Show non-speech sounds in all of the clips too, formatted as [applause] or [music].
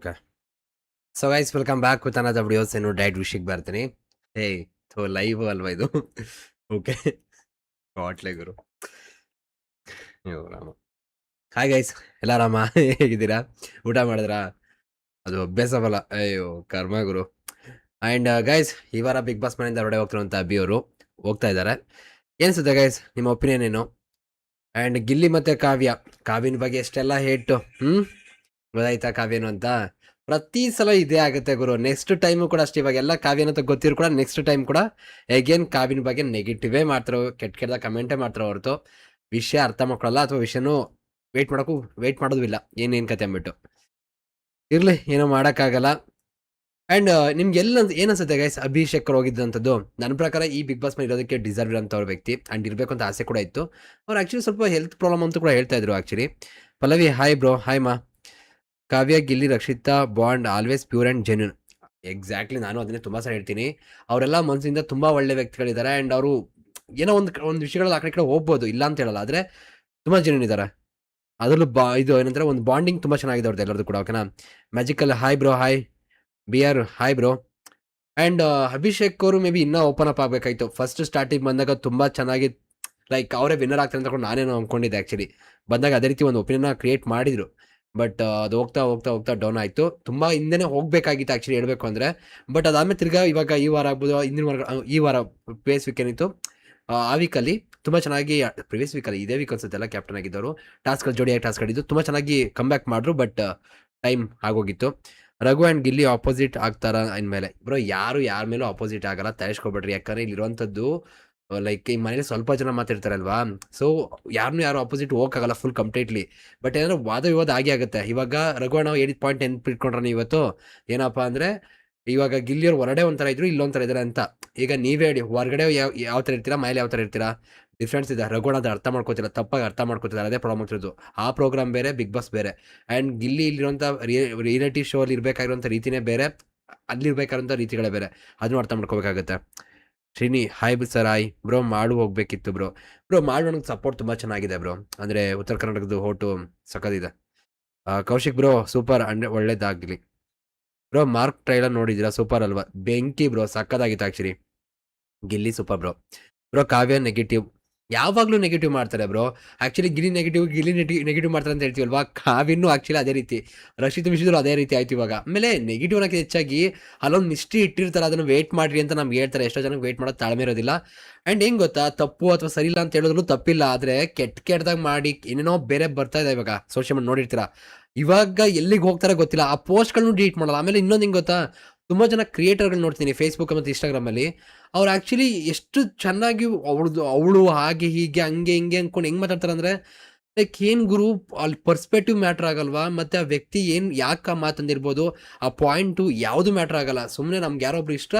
Okay so guys welcome back with videos ಏನು diet ವಿಷಯಕ್ಕೆ ಬರ್ತೀನಿ. ಏಯ್ ಥೋ ಲೈವ್ ಅಲ್ವಾ ಇದು? ಓಕೆ ಕಾಟ್ಲೆ ಗುರು. ರಾಮ ಹಾಯ್ ಗೈಸ್ ಎಲ್ಲ ರಾಮ ಹೇಗಿದ್ದೀರಾ? ಊಟ ಮಾಡಿದ್ರಾ? ಅದು ಅಭ್ಯಾಸ ಬಲ. ಅಯ್ಯೋ, ಕರ್ಮ ಗುರು. ಆ್ಯಂಡ್ ಗೈಸ್ ಈ ವಾರ ಬಿಗ್ ಬಾಸ್ ಮನೆಯಿಂದ ಹೊರಡೆ ಹೋಗ್ತಿರುವಂಥ ಅಬ್ಬಿ ಅವರು ಹೋಗ್ತಾ ಇದ್ದಾರೆ. ಏನಿಸುತ್ತೆ ಗೈಸ್ ನಿಮ್ಮ ಒಪಿನಿಯನ್ ಏನು? ಆ್ಯಂಡ್ ಗಿಲ್ಲಿ ಮತ್ತು ಕಾವ್ಯ. ಕಾವ್ಯನ ಬಗ್ಗೆ ಎಷ್ಟೆಲ್ಲ ಹೇಟು ಹ್ಞೂ ಗೊತ್ತಾಯ್ತಾ ಕಾವ್ಯನು ಅಂತ? ಪ್ರತಿ ಸಲ ಇದೇ ಆಗುತ್ತೆ ಗುರು. ನೆಕ್ಸ್ಟ್ ಟೈಮು ಕೂಡ ಅಷ್ಟೇ, ಇವಾಗ ಎಲ್ಲ ಕಾವ್ಯನ ಅಂತ ಗೊತ್ತಿರೋ ಕೂಡ ನೆಕ್ಸ್ಟ್ ಟೈಮ್ ಕೂಡ ಎಗೇನ್ ಕಾವ್ಯನ ಬಗ್ಗೆ ನೆಗೆಟಿವೇ ಮಾಡ್ತಾರೋ, ಕೆಟ್ಟ ಕೆಟ್ಟದ ಕಮೆಂಟೇ ಮಾಡ್ತಾರೋ ಹೊರತು ವಿಷಯ ಅರ್ಥ ಮಾಡ್ಕೊಳ್ಳಲ್ಲ ಅಥವಾ ವಿಷಯನೂ ವೇಟ್ ಮಾಡೋಕ್ಕೂ ವೇಟ್ ಮಾಡೋದು ಇಲ್ಲ. ಏನೇನು ಕತೆ ಅಂದ್ಬಿಟ್ಟು. ಇರಲಿ, ಏನೋ ಮಾಡೋಕ್ಕಾಗಲ್ಲ. ಆ್ಯಂಡ್ ನಿಮ್ಗೆ ಎಲ್ಲ ಅನ್ಸುತ್ತೆ ಗೈಸ್ ಅಭಿಷೇಕ್ ಹೋಗಿದ್ದಂಥದ್ದು. ನನ್ನ ಪ್ರಕಾರ ಈ ಬಿಗ್ ಬಾಸ್ ಮೇಲೆ ಇರೋದಕ್ಕೆ ಡಿಸರ್ವ್ ಇರೋಂಥವ್ರ ವ್ಯಕ್ತಿ. ಆ್ಯಂಡ್ ಇರಬೇಕು ಅಂತ ಆಸೆ ಕೂಡ ಇತ್ತು. ಅವ್ರು ಆ್ಯಕ್ಚುಲಿ ಸ್ವಲ್ಪ ಹೆಲ್ತ್ ಪ್ರಾಬ್ಲಮ್ ಅಂತ ಕೂಡ ಹೇಳ್ತಾ ಇದ್ರು actually Pallavi hi bro hi ಮಾ. Kavya, Gilli, Rakshita, bond, always pure and genuine. Exactly ನಾನು ಅದನ್ನೇ ತುಂಬ ಸಲ ಹೇಳ್ತೀನಿ. ಅವರೆಲ್ಲ ಮನಸ್ಸಿಂದ ತುಂಬ ಒಳ್ಳೆ ವ್ಯಕ್ತಿಗಳಿದ್ದಾರೆ ಆ್ಯಂಡ್ ಅವರು ಏನೋ ಒಂದು ಒಂದು ವಿಷಯಗಳಲ್ಲಿ ಆ ಕಡೆ ಕಡೆ ಹೋಗ್ಬೋದು, ಇಲ್ಲ ಅಂತ ಹೇಳಲ್ಲ, ಆದರೆ ತುಂಬ ಜೆನ್ಯೂನ್ ಇದ್ದಾರೆ ಅದರಲ್ಲೂ ಬಾ, ಇದು ಏನಂದ್ರೆ ಒಂದು ಬಾಂಡಿಂಗ್ ತುಂಬ ಚೆನ್ನಾಗಿದೆ ಅವ್ರದ್ದು ಎಲ್ಲರದ್ದು ಕೂಡ, ಓಕೆನಾ? Magical, hi bro, hi. B R hi bro. And Abhishek ಅವರು ಮೇ ಬಿ ಇನ್ನೂ ಓಪನ್ ಅಪ್ ಆಗಬೇಕಾಯ್ತು. ಫಸ್ಟ್ ಸ್ಟಾರ್ಟಿಂಗ್ ಬಂದಾಗ ತುಂಬ ಚೆನ್ನಾಗಿ, ಲೈಕ್ ಅವರೇ ವಿನ್ನರ್ ಆಗ್ತಾರೆ ಅಂತ ಕೂಡ ನಾನೇನು ಅಂದ್ಕೊಂಡಿದ್ದೆ ಆ್ಯಕ್ಚುಲಿ ಬಂದಾಗ ಅದೇ ರೀತಿ ಒಂದು ಒಪಿನಿಯನ್ನ ಕ್ರಿಯೇಟ್ ಮಾಡಿದ್ರು. ಬಟ್ ಅದು ಹೋಗ್ತಾ ಹೋಗ್ತಾ ಹೋಗ್ತಾ ಡೌನ್ ಆಯಿತು. ತುಂಬ ಹಿಂದೆನೇ ಹೋಗಬೇಕಾಗಿತ್ತು ಆ್ಯಕ್ಚುಲಿ ಹೇಳಬೇಕು ಅಂದರೆ. ಬಟ್ ಅದಾದಮೇಲೆ ತಿರ್ಗಾ ಇವಾಗ ಈ ವಾರ ಆಗ್ಬೋದು ಹಿಂದಿನ ವಾರ ಈ ವಾರ ಪ್ಲೇಸ್ ವೀಕ್ ಏನಿತ್ತು ಆ, ವೀಕಲ್ಲಿ ತುಂಬ ಚೆನ್ನಾಗಿ ಪ್ರಿವಿಯಸ್ ವೀಕಲ್ಲಿ ಇದೇ ವೀಕ್ ಅನ್ಸುತ್ತೆಲ್ಲ ಕ್ಯಾಪ್ಟನ್ ಆಗಿದ್ದವರು. ಟಾಸ್ಕ್ಗಳು ಜೋಡಿಯಾಗಿ ಟಾಸ್ಕ್ ಆಡಿದ್ದು ತುಂಬ ಚೆನ್ನಾಗಿ ಕಮ್ ಬ್ಯಾಕ್ ಮಾಡಿದ್ರು ಬಟ್ ಟೈಮ್ ಆಗೋಗಿತ್ತು. ರಘು ಆ್ಯಂಡ್ ಗಿಲ್ಲಿ ಆಪೋಸಿಟ್ ಆಗ್ತಾರ ಅಂದಮೇಲೆ ಬ್ರೋ ಯಾರು ಯಾರ ಮೇಲೂ ಆಪೋಸಿಟ್ ಆಗಲ್ಲ ತಯಾರಿಸ್ಕೊಬೇಡ್ರಿ. ಯಾಕಂದ್ರೆ ಇಲ್ಲಿರುವಂಥದ್ದು ಲೈಕ್ ಈ ಮನೇಲಿ ಸ್ವಲ್ಪ ಜನ ಮಾತಾಡ್ತಾರಲ್ವಾ? ಸೊ ಯಾರನ್ನೂ ಯಾರು ಆಪೋಸಿಟ್ ಹೋಗಕ್ಕಾಗಲ್ಲ ಫುಲ್ ಕಂಪ್ಲೀಟ್ಲಿ ಬಟ್ ಏನಂದ್ರೆ ವಾದ ವಿವಾದ ಆಗೇ ಆಗುತ್ತೆ. ಇವಾಗ ರಘುವಣ್ಣ ನಾವು ಏಟ್ ಪಾಯಿಂಟ್ ನೆನ್ಪಿಟ್ಕೊಂಡ್ರೆ ಇವತ್ತು. ಏನಪ್ಪ ಅಂದರೆ, ಇವಾಗ ಗಿಲ್ಲಿಯವ್ರು ಹೊರಗಡೆ ಒಂಥರ ಇದ್ರು ಇಲ್ಲೊಂಥರ ಇದ್ದಾರೆ ಅಂತ. ಈಗ ನೀವೇ ಹೇಳಿ, ಹೊರಗಡೆ ಯಾವ ಯಾವ ಥರ ಇರ್ತೀರಾ, ಮನೇಲಿ ಯಾವ ಥರ ಇರ್ತೀರಾ? ಡಿಫ್ರೆನ್ಸ್ ಇದೆ. ರಘುಣ ಅದು ಅರ್ಥ ಮಾಡ್ಕೋತಿಲ್ಲ, ತಪ್ಪಾಗಿ ಅರ್ಥ ಮಾಡ್ಕೋತಿದ್ದಾರೆ, ಅದೇ ಪ್ರಾಬ್ಲಮ್ ಆಗ್ತಿರೋದು ಆ ಪ್ರೋಗ್ರಾಮ್ ಬೇರೆ ಬಿಗ್ ಬಾಸ್ ಬೇರೆ. ಆ್ಯಂಡ್ ಗಿಲ್ಲಿ ಇಲ್ಲಿರುವಂಥ ರಿಯಾಲಿಟಿ ಶೋ ಅಲ್ಲಿ ಇರಬೇಕಾಗಿರುವಂಥ ರೀತಿನೇ ಬೇರೆ ಅಲ್ಲಿರ್ಬೇಕಾದಂಥ ರೀತಿಗಳೇ ಬೇರೆ. ಅದನ್ನು ಅರ್ಥ ಮಾಡ್ಕೋಬೇಕಾಗತ್ತೆ. ಶ್ರೀನಿ ಹಾಯ್ ಸರ್ ಬ್ರೋ ಮಾಡು ಹೋಗ್ಬೇಕಿತ್ತು ಬ್ರೋ. ಬ್ರೋ ಮಾಡು ನನಗೆ ಸಪೋರ್ಟ್ ತುಂಬ ಚೆನ್ನಾಗಿದೆ ಬ್ರೋ. ಅಂದರೆ ಉತ್ತರ ಕರ್ನಾಟಕದ ಹೋಟು ಸಕ್ಕದಿದೆ ಆ, ಕೌಶಿಕ್ ಬ್ರೋ ಸೂಪರ್ ಅಂಡ್ ಒಳ್ಳೇದಾಗಲಿ. ಬ್ರೋ ಮಾರ್ಕ್ ಟ್ರೈಲರ್ ನೋಡಿದ್ದೀರಾ? ಸೂಪರ್ ಅಲ್ವಾ? ಬೆಂಕಿ bro ಸಕ್ಕದಾಗಿತ್ತು actually Gilli super bro. Bro Kavya negative ಯಾವಾಗಲೂ ನೆಗೆಟಿವ್ ಮಾಡ್ತಾರೆ bro actually Gilli negative Gilli negative ಮಾಡ್ತಾರೆ ಅಂತ ಹೇಳ್ತೀವಲ್ವಾ? ಕಾವಿನ್ನು ಆ್ಯಕ್ಚುಲಿ ಅದೇ ರೀತಿ. ರಕ್ಷಿತ ವಿಷಯದಲ್ಲೂ ಅದೇ ರೀತಿ ಆಯ್ತು ಇವಾಗ. ಆಮೇಲೆ ನೆಗೆಟಿವ್ ಅನ್ನೋಕ್ಕೆ ಹೆಚ್ಚಾಗಿ ಅಲ್ಲೊಂದು ಮಿಸ್ಟ್ರಿ ಇಟ್ಟಿರ್ತಾರೆ, ಅದನ್ನು ವೇಟ್ ಮಾಡ್ರಿ ಅಂತ ನಮ್ಗೆ ಹೇಳ್ತಾರೆ. ಎಷ್ಟೋ ಜನಕ್ಕೆ ವೇಟ್ ಮಾಡೋದು ತಾಳ್ಮೆ ಇರೋದಿಲ್ಲ. ಆ್ಯಂಡ್ ಹೆಂಗೆ ಗೊತ್ತಾ? ತಪ್ಪು ಅಥವಾ ಸರಿ ಇಲ್ಲ ಅಂತ ಹೇಳಿದ್ರು ತಪ್ಪಿಲ್ಲ. ಆದರೆ ಕೆಟ್ಟ ಕೆಟ್ಟದಾಗ ಮಾಡಿ ಏನೇನೋ ಬೇರೆ ಬರ್ತಾ ಇದೆ ಇವಾಗ ಸೋಷಿಯಲ್ ಮೀಡಿಯಾ ನೋಡಿರ್ತೀರಾ? ಇವಾಗ ಎಲ್ಲಿಗೆ ಹೋಗ್ತಾರೆ ಗೊತ್ತಿಲ್ಲ. ಆ ಪೋಸ್ಟ್ಗಳನ್ನು ಡಿಲೀಟ್ ಮಾಡಲ್ಲ. ಆಮೇಲೆ ಇನ್ನೊಂದು ಹಿಂಗೆ ಗೊತ್ತಾ? ತುಂಬ ಜನ ಕ್ರಿಯೇಟರ್ಗಳು ನೋಡ್ತೀನಿ ಫೇಸ್ಬುಕ್ ಮತ್ತು ಇನ್ಸ್ಟಾಗ್ರಾಮಲ್ಲಿ ಅವ್ರು ಆ್ಯಕ್ಚುಲಿ ಎಷ್ಟು ಚೆನ್ನಾಗಿ ಅವಳದು, ಅವಳು ಹಾಗೆ ಹೀಗೆ ಹಂಗೆ ಹಿಂಗೆ ಅಂದ್ಕೊಂಡು ಹೆಂಗೆ ಮಾತಾಡ್ತಾರೆ ಅಂದರೆ ಲೈಕ್ ಏನು ಗುರು ಅಲ್ಲಿ ಪರ್ಸ್ಪೆಕ್ಟಿವ್ ಮ್ಯಾಟ್ರ್ ಆಗಲ್ವಾ? ಮತ್ತು ಆ ವ್ಯಕ್ತಿ ಏನು, ಯಾಕೆ ಆ ಮಾತಂದಿರ್ಬೋದು ಆ ಪಾಯಿಂಟು ಯಾವುದು ಮ್ಯಾಟ್ರ್ ಆಗಲ್ಲ. ಸುಮ್ಮನೆ ನಮ್ಗೆ ಯಾರೊಬ್ರು ಇಷ್ಟ,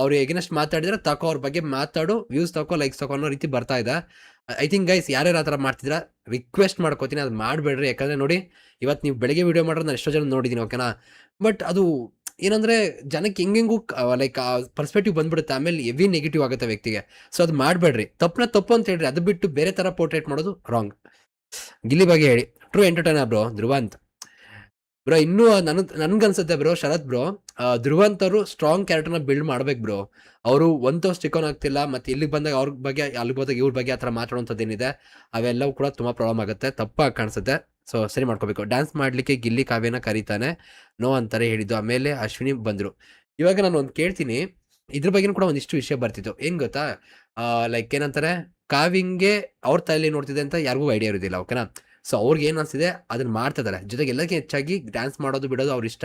ಅವ್ರು ಎಗೇನೆಸ್ಟ್ ಮಾತಾಡಿದ್ರೆ ತಕೋ ಅವ್ರ ಬಗ್ಗೆ ಮಾತಾಡು ವ್ಯೂಸ್ ತಕೋ ಲೈಕ್ಸ್ ತಕೋ ಅನ್ನೋ ರೀತಿ ಬರ್ತಾ ಇದೆ. ಐ ಥಿಂಕ್ ಗೈಸ್ ಯಾರ್ಯಾರು ಆ ಥರ ಮಾಡ್ತಿದ್ರ ರಿಕ್ವೆಸ್ಟ್ ಮಾಡ್ಕೋತೀನಿ, ಅದು ಮಾಡಬೇಡ್ರಿ. ಯಾಕಂದರೆ ನೋಡಿ ಇವತ್ತು ನೀವು ಬೆಳಗ್ಗೆ ವೀಡಿಯೋ ಮಾಡೋದು ನಾನು ಎಷ್ಟೋ ಜನ ನೋಡಿದ್ದೀನಿ ಓಕೆನಾ ಬಟ್ ಅದು ಏನಂದರೆ ಜನಕ್ಕೆ ಹೆಂಗೆಂಗೂ ಲೈಕ್ ಆ ಪರ್ಸ್ಪೆಕ್ಟಿವ್ ಬಂದ್ಬಿಡುತ್ತೆ. ಆಮೇಲೆ ಎವಿ ನೆಗೆಟಿವ್ ಆಗುತ್ತೆ ವ್ಯಕ್ತಿಗೆ. ಸೊ ಅದು ಮಾಡಬೇಡ್ರಿ. ತಪ್ಪನ ತಪ್ಪು ಅಂತ ಹೇಳ್ರಿ. ಅದು ಬಿಟ್ಟು ಬೇರೆ ತರ ಪೋರ್ಟ್ರೇಟ್ ಮಾಡೋದು ರಾಂಗ್ ಗಿಲ್ಲಿ ಬಗ್ಗೆ ಹೇಳಿ. True entertainer bro Dhruvanth. Bro ಇನ್ನೂ ನನ್, ನನ್ಗನ್ಸುತ್ತೆ bro Sharath bro Dhruvanth strong ಕ್ಯಾರೆಕ್ಟರ್ನ build ಮಾಡ್ಬೇಕು ಬ್ರೋ ಅವರು ಒಂದು ಸ್ಟಿಕ್ ಆನ್ ಆಗ್ತಿಲ್ಲ, ಮತ್ತೆ ಇಲ್ಲಿಗೆ ಬಂದಾಗ ಅವ್ರ ಬಗ್ಗೆ, ಅಲ್ಲಿಗೆ ಹೋದಾಗ ಇವ್ರ ಬಗ್ಗೆ ಆ ಥರ ಏನಿದೆ ಅವೆಲ್ಲವೂ ಕೂಡ ತುಂಬ ಪ್ರಾಬ್ಲಮ್ ಆಗುತ್ತೆ. ತಪ್ಪಾಗಿ ಕಾಣಿಸುತ್ತೆ. ಸೊ, ಸರಿ ಮಾಡ್ಕೋಬೇಕು. ಡ್ಯಾನ್ಸ್ ಮಾಡಲಿಕ್ಕೆ ಗಿಲ್ಲಿ ಕಾವ್ಯನ ಕರೀತಾನೆ. ನೋ ಅಂತಾರೆ ಹೇಳಿದ್ದು. ಆಮೇಲೆ ಅಶ್ವಿನಿ ಬಂದರು. ಇವಾಗ ನಾನು ಒಂದು ಕೇಳ್ತೀನಿ. ಇದ್ರ ಬಗ್ಗೆನೂ ಕೂಡ ಒಂದಿಷ್ಟು ವಿಷಯ ಬರ್ತಿತ್ತು. ಏನು ಗೊತ್ತಾ? ಲೈಕ್ ಏನಂತಾರೆ? ಕಾವಿಂಗೆ ಅವ್ರ ತಲೆಯಲ್ಲಿ ನೋಡ್ತಿದೆ ಅಂತ ಯಾರಿಗೂ ಐಡಿಯಾ ಇರೋದಿಲ್ಲ ಓಕೆನಾ ಸೊ ಅವ್ರಿಗೆ ಏನು ಅನಿಸಿದೆ ಅದನ್ನ ಮಾಡ್ತಿದ್ದಾರೆ ಜೊತೆಗೆ ಎಲ್ಲಕ್ಕೆ ಹೆಚ್ಚಾಗಿ ಡ್ಯಾನ್ಸ್ ಮಾಡೋದು ಬಿಡೋದು ಅವ್ರ ಇಷ್ಟ.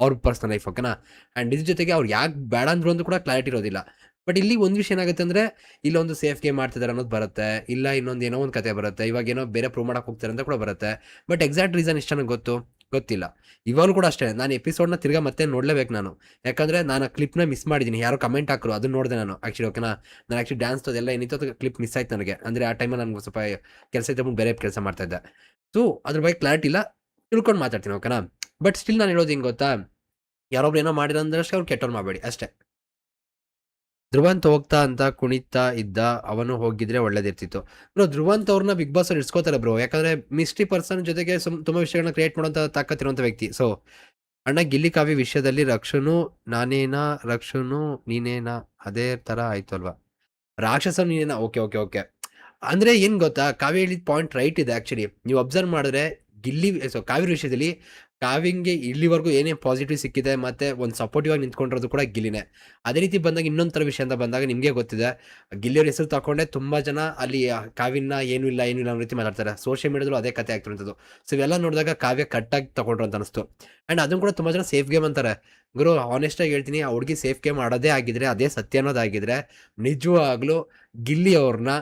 ಅವ್ರ ಪರ್ಸನಲ್ ಲೈಫ್ ಓಕೆನಾ ಆ್ಯಂಡ್ ಇದ್ರ ಜೊತೆಗೆ ಅವ್ರು ಯಾಕೆ ಬೇಡ ಅಂದ್ರು ಅಂತ ಕೂಡ ಕ್ಲಾರಿಟಿ ಇರೋದಿಲ್ಲ. ಬಟ್ ಇಲ್ಲಿ ಒಂದು ವಿಷಯ ಏನಾಗುತ್ತೆ ಅಂದರೆ ಇಲ್ಲೊಂದು ಸೇಫ್ ಗೇಮ್ ಮಾಡ್ತಿದ್ದಾರೆ ಅನ್ನೋದು ಬರುತ್ತೆ, ಇಲ್ಲ ಇನ್ನೊಂದು ಏನೋ ಒಂದು ಕತೆ ಬರುತ್ತೆ, ಇವಾಗ ಏನೋ ಬೇರೆ ಪ್ರೂವ್ ಮಾಡಕ್ಕೆ ಹೋಗ್ತಾರೆ ಅಂತ ಕೂಡ ಬರುತ್ತೆ, ಬಟ್ ಎಕ್ಸಾಕ್ಟ್ ರೀಸನ್ ಇಷ್ಟ ನನಗೆ ಗೊತ್ತು? ಗೊತ್ತಿಲ್ಲ. ಇವಾಗ ಕೂಡ ಅಷ್ಟೇ, ನಾನು ಎಪಿಸೋಡ್ನ ತಿರ್ಗಾ ಮತ್ತೆ ನೋಡಲೇಬೇಕು ನಾನು. ಯಾಕಂದರೆ ನಾನು ಆ ಕ್ಲಿಪ್ನ ಮಿಸ್ ಮಾಡಿದ್ದೀನಿ ಯಾರೋ ಕಮೆಂಟ್ ಹಾಕರು, ಅದನ್ನ ನೋಡಿದೆ ನಾನು ಆ್ಯಕ್ಚುಲಿ ಓಕೆನಾ ನಾನು ಆ್ಯಕ್ಚುಲಿ ಡ್ಯಾನ್ಸ್ ಅದೆಲ್ಲ ಏನಿತ್ತು ಅದು ಕ್ಲಿಪ್ ಮಿಸ್ ಆಯ್ತು ನನಗೆ. ಅಂದರೆ ಆ ಟೈಮಲ್ಲಿ ನನಗೆ ಸ್ವಲ್ಪ ಕೆಲಸ ಇದ್ದ ಬೇರೆ ಕೆಲಸ ಮಾಡ್ತಾ ಇದ್ದೆ. ಸೊ ಅದ್ರ ಬಗ್ಗೆ ಕ್ಲಾರಿಟಿ ಇಲ್ಲ, ತಿಳ್ಕೊಂಡು ಮಾತಾಡ್ತೀನಿ ಓಕೆನಾ ಬಟ್ ಸ್ಟಿಲ್ ನಾನು ಹೇಳೋದು ಹಿಂಗೆ ಗೊತ್ತಾ? ಯಾರೊಬ್ರು ಏನೋ ಮಾಡಿರೋ ಅಂದ್ರೆ ಅಷ್ಟೇ ಅವ್ರು ಕೆಟ್ಟವ್ರು ಮಾಡಬೇಡಿ, ಅಷ್ಟೇ. ಧ್ರುವಂತ್ ಹೋಗ್ತಾ ಅಂತ ಕುಣಿತಾ ಇದ್ದ ಅವನು ಹೋಗಿದ್ರೆ ಒಳ್ಳೇದಿರ್ತಿತ್ತು. ಬ್ರೋ ಧ್ರುವಂತ್ ಅವ್ರನ್ನ ಬಿಗ್ ಬಾಸ್ ಅವ್ರು ಇಡ್ಸ್ಕೋತಾರೆ ಬ್ರೋ ಯಾಕಂದ್ರೆ ಮಿಸ್ಟ್ರಿ ಪರ್ಸನ್ ಜೊತೆಗೆ ತುಂಬಾ ವಿಷಯಗಳನ್ನ ಕ್ರಿಯೇಟ್ ಮಾಡುವಂತ ತಾಕತ್ತಿರುವಂತ ವ್ಯಕ್ತಿ. ಸೊ ಅಣ್ಣ ಗಿಲ್ಲಿ ಕಾವಿ ವಿಷಯದಲ್ಲಿ ರಕ್ಷನು ನಾನೇನಾ ರಕ್ಷನು ನೀನೇನಾ, ಅದೇ ತರ ಆಯ್ತು ಅಲ್ವಾ? ರಾಕ್ಷಸ ನೀನೇನಾ? ಓಕೆ ಓಕೆ ಓಕೆ ಅಂದ್ರೆ ಏನ್ ಗೊತ್ತಾ? ಕಾವ್ಯ ಹೇಳಿದ ಪಾಯಿಂಟ್ ರೈಟ್ ಇದೆ ಆಕ್ಚುಲಿ ನೀವು ಅಬ್ಸರ್ವ್ ಮಾಡಿದ್ರೆ ಗಿಲ್ಲಿ ಸೊ ಕಾವ್ಯ ವಿಷಯದಲ್ಲಿ ಕಾವ್ಯಂಗೆ ಇಲ್ಲಿವರೆಗೂ ಏನೇ ಪಾಸಿಟಿವ್ ಸಿಕ್ಕಿದೆ ಮತ್ತೆ ಒಂದು ಸಪೋರ್ಟಿವ್ ಆಗಿ ನಿಂತ್ಕೊಂಡಿರೋದು ಕೂಡ ಗಿಲ್ಲಿನೇ. ಅದೇ ರೀತಿ ಬಂದಾಗ ಇನ್ನೊಂಥರ ವಿಷಯ ಅಂತ ಬಂದಾಗ ನಿಮಗೆ ಗೊತ್ತಿದೆ. ಗಿಲ್ಲಿಯವ್ರ ಹೆಸರು ತಕೊಂಡೆ ತುಂಬಾ ಜನ ಅಲ್ಲಿ ಕಾವಿನ ಏನೂ ಇಲ್ಲ, ಏನು ಇಲ್ಲ ಅನ್ನೋ ರೀತಿ ಮಾತಾಡ್ತಾರೆ. ಸೋಷಿಯಲ್ ಮೀಡಿಯಾದಲ್ಲೂ ಅದೇ ಕತೆ ಆಗ್ತಿರೋದು ಸೊ ಇವೆಲ್ಲ ನೋಡಿದಾಗ ಕಾವ್ಯ ಕಟ್ಟಾಗಿ ತಗೊಂಡ್ರು ಅಂತ ಅನಿಸ್ತು. ಅಂಡ್ ಅದನ್ನು ಕೂಡ ತುಂಬಾ ಜನ ಸೇಫ್ ಗೇಮ್ ಅಂತಾರೆ. ಗುರು ಆನೆಸ್ಟ್ ಆಗಿ ಹೇಳ್ತೀನಿ, ಆ ಹುಡುಗಿ ಸೇಫ್ ಗೇಮ್ ಆಡೋದೇ ಆಗಿದ್ರೆ, ಅದೇ ಸತ್ಯ ಅನ್ನೋದಾಗಿದ್ರೆ ನಿಜವಾಗ್ಲೂ ಗಿಲ್ಲಿ ಅವ್ರನ್ನ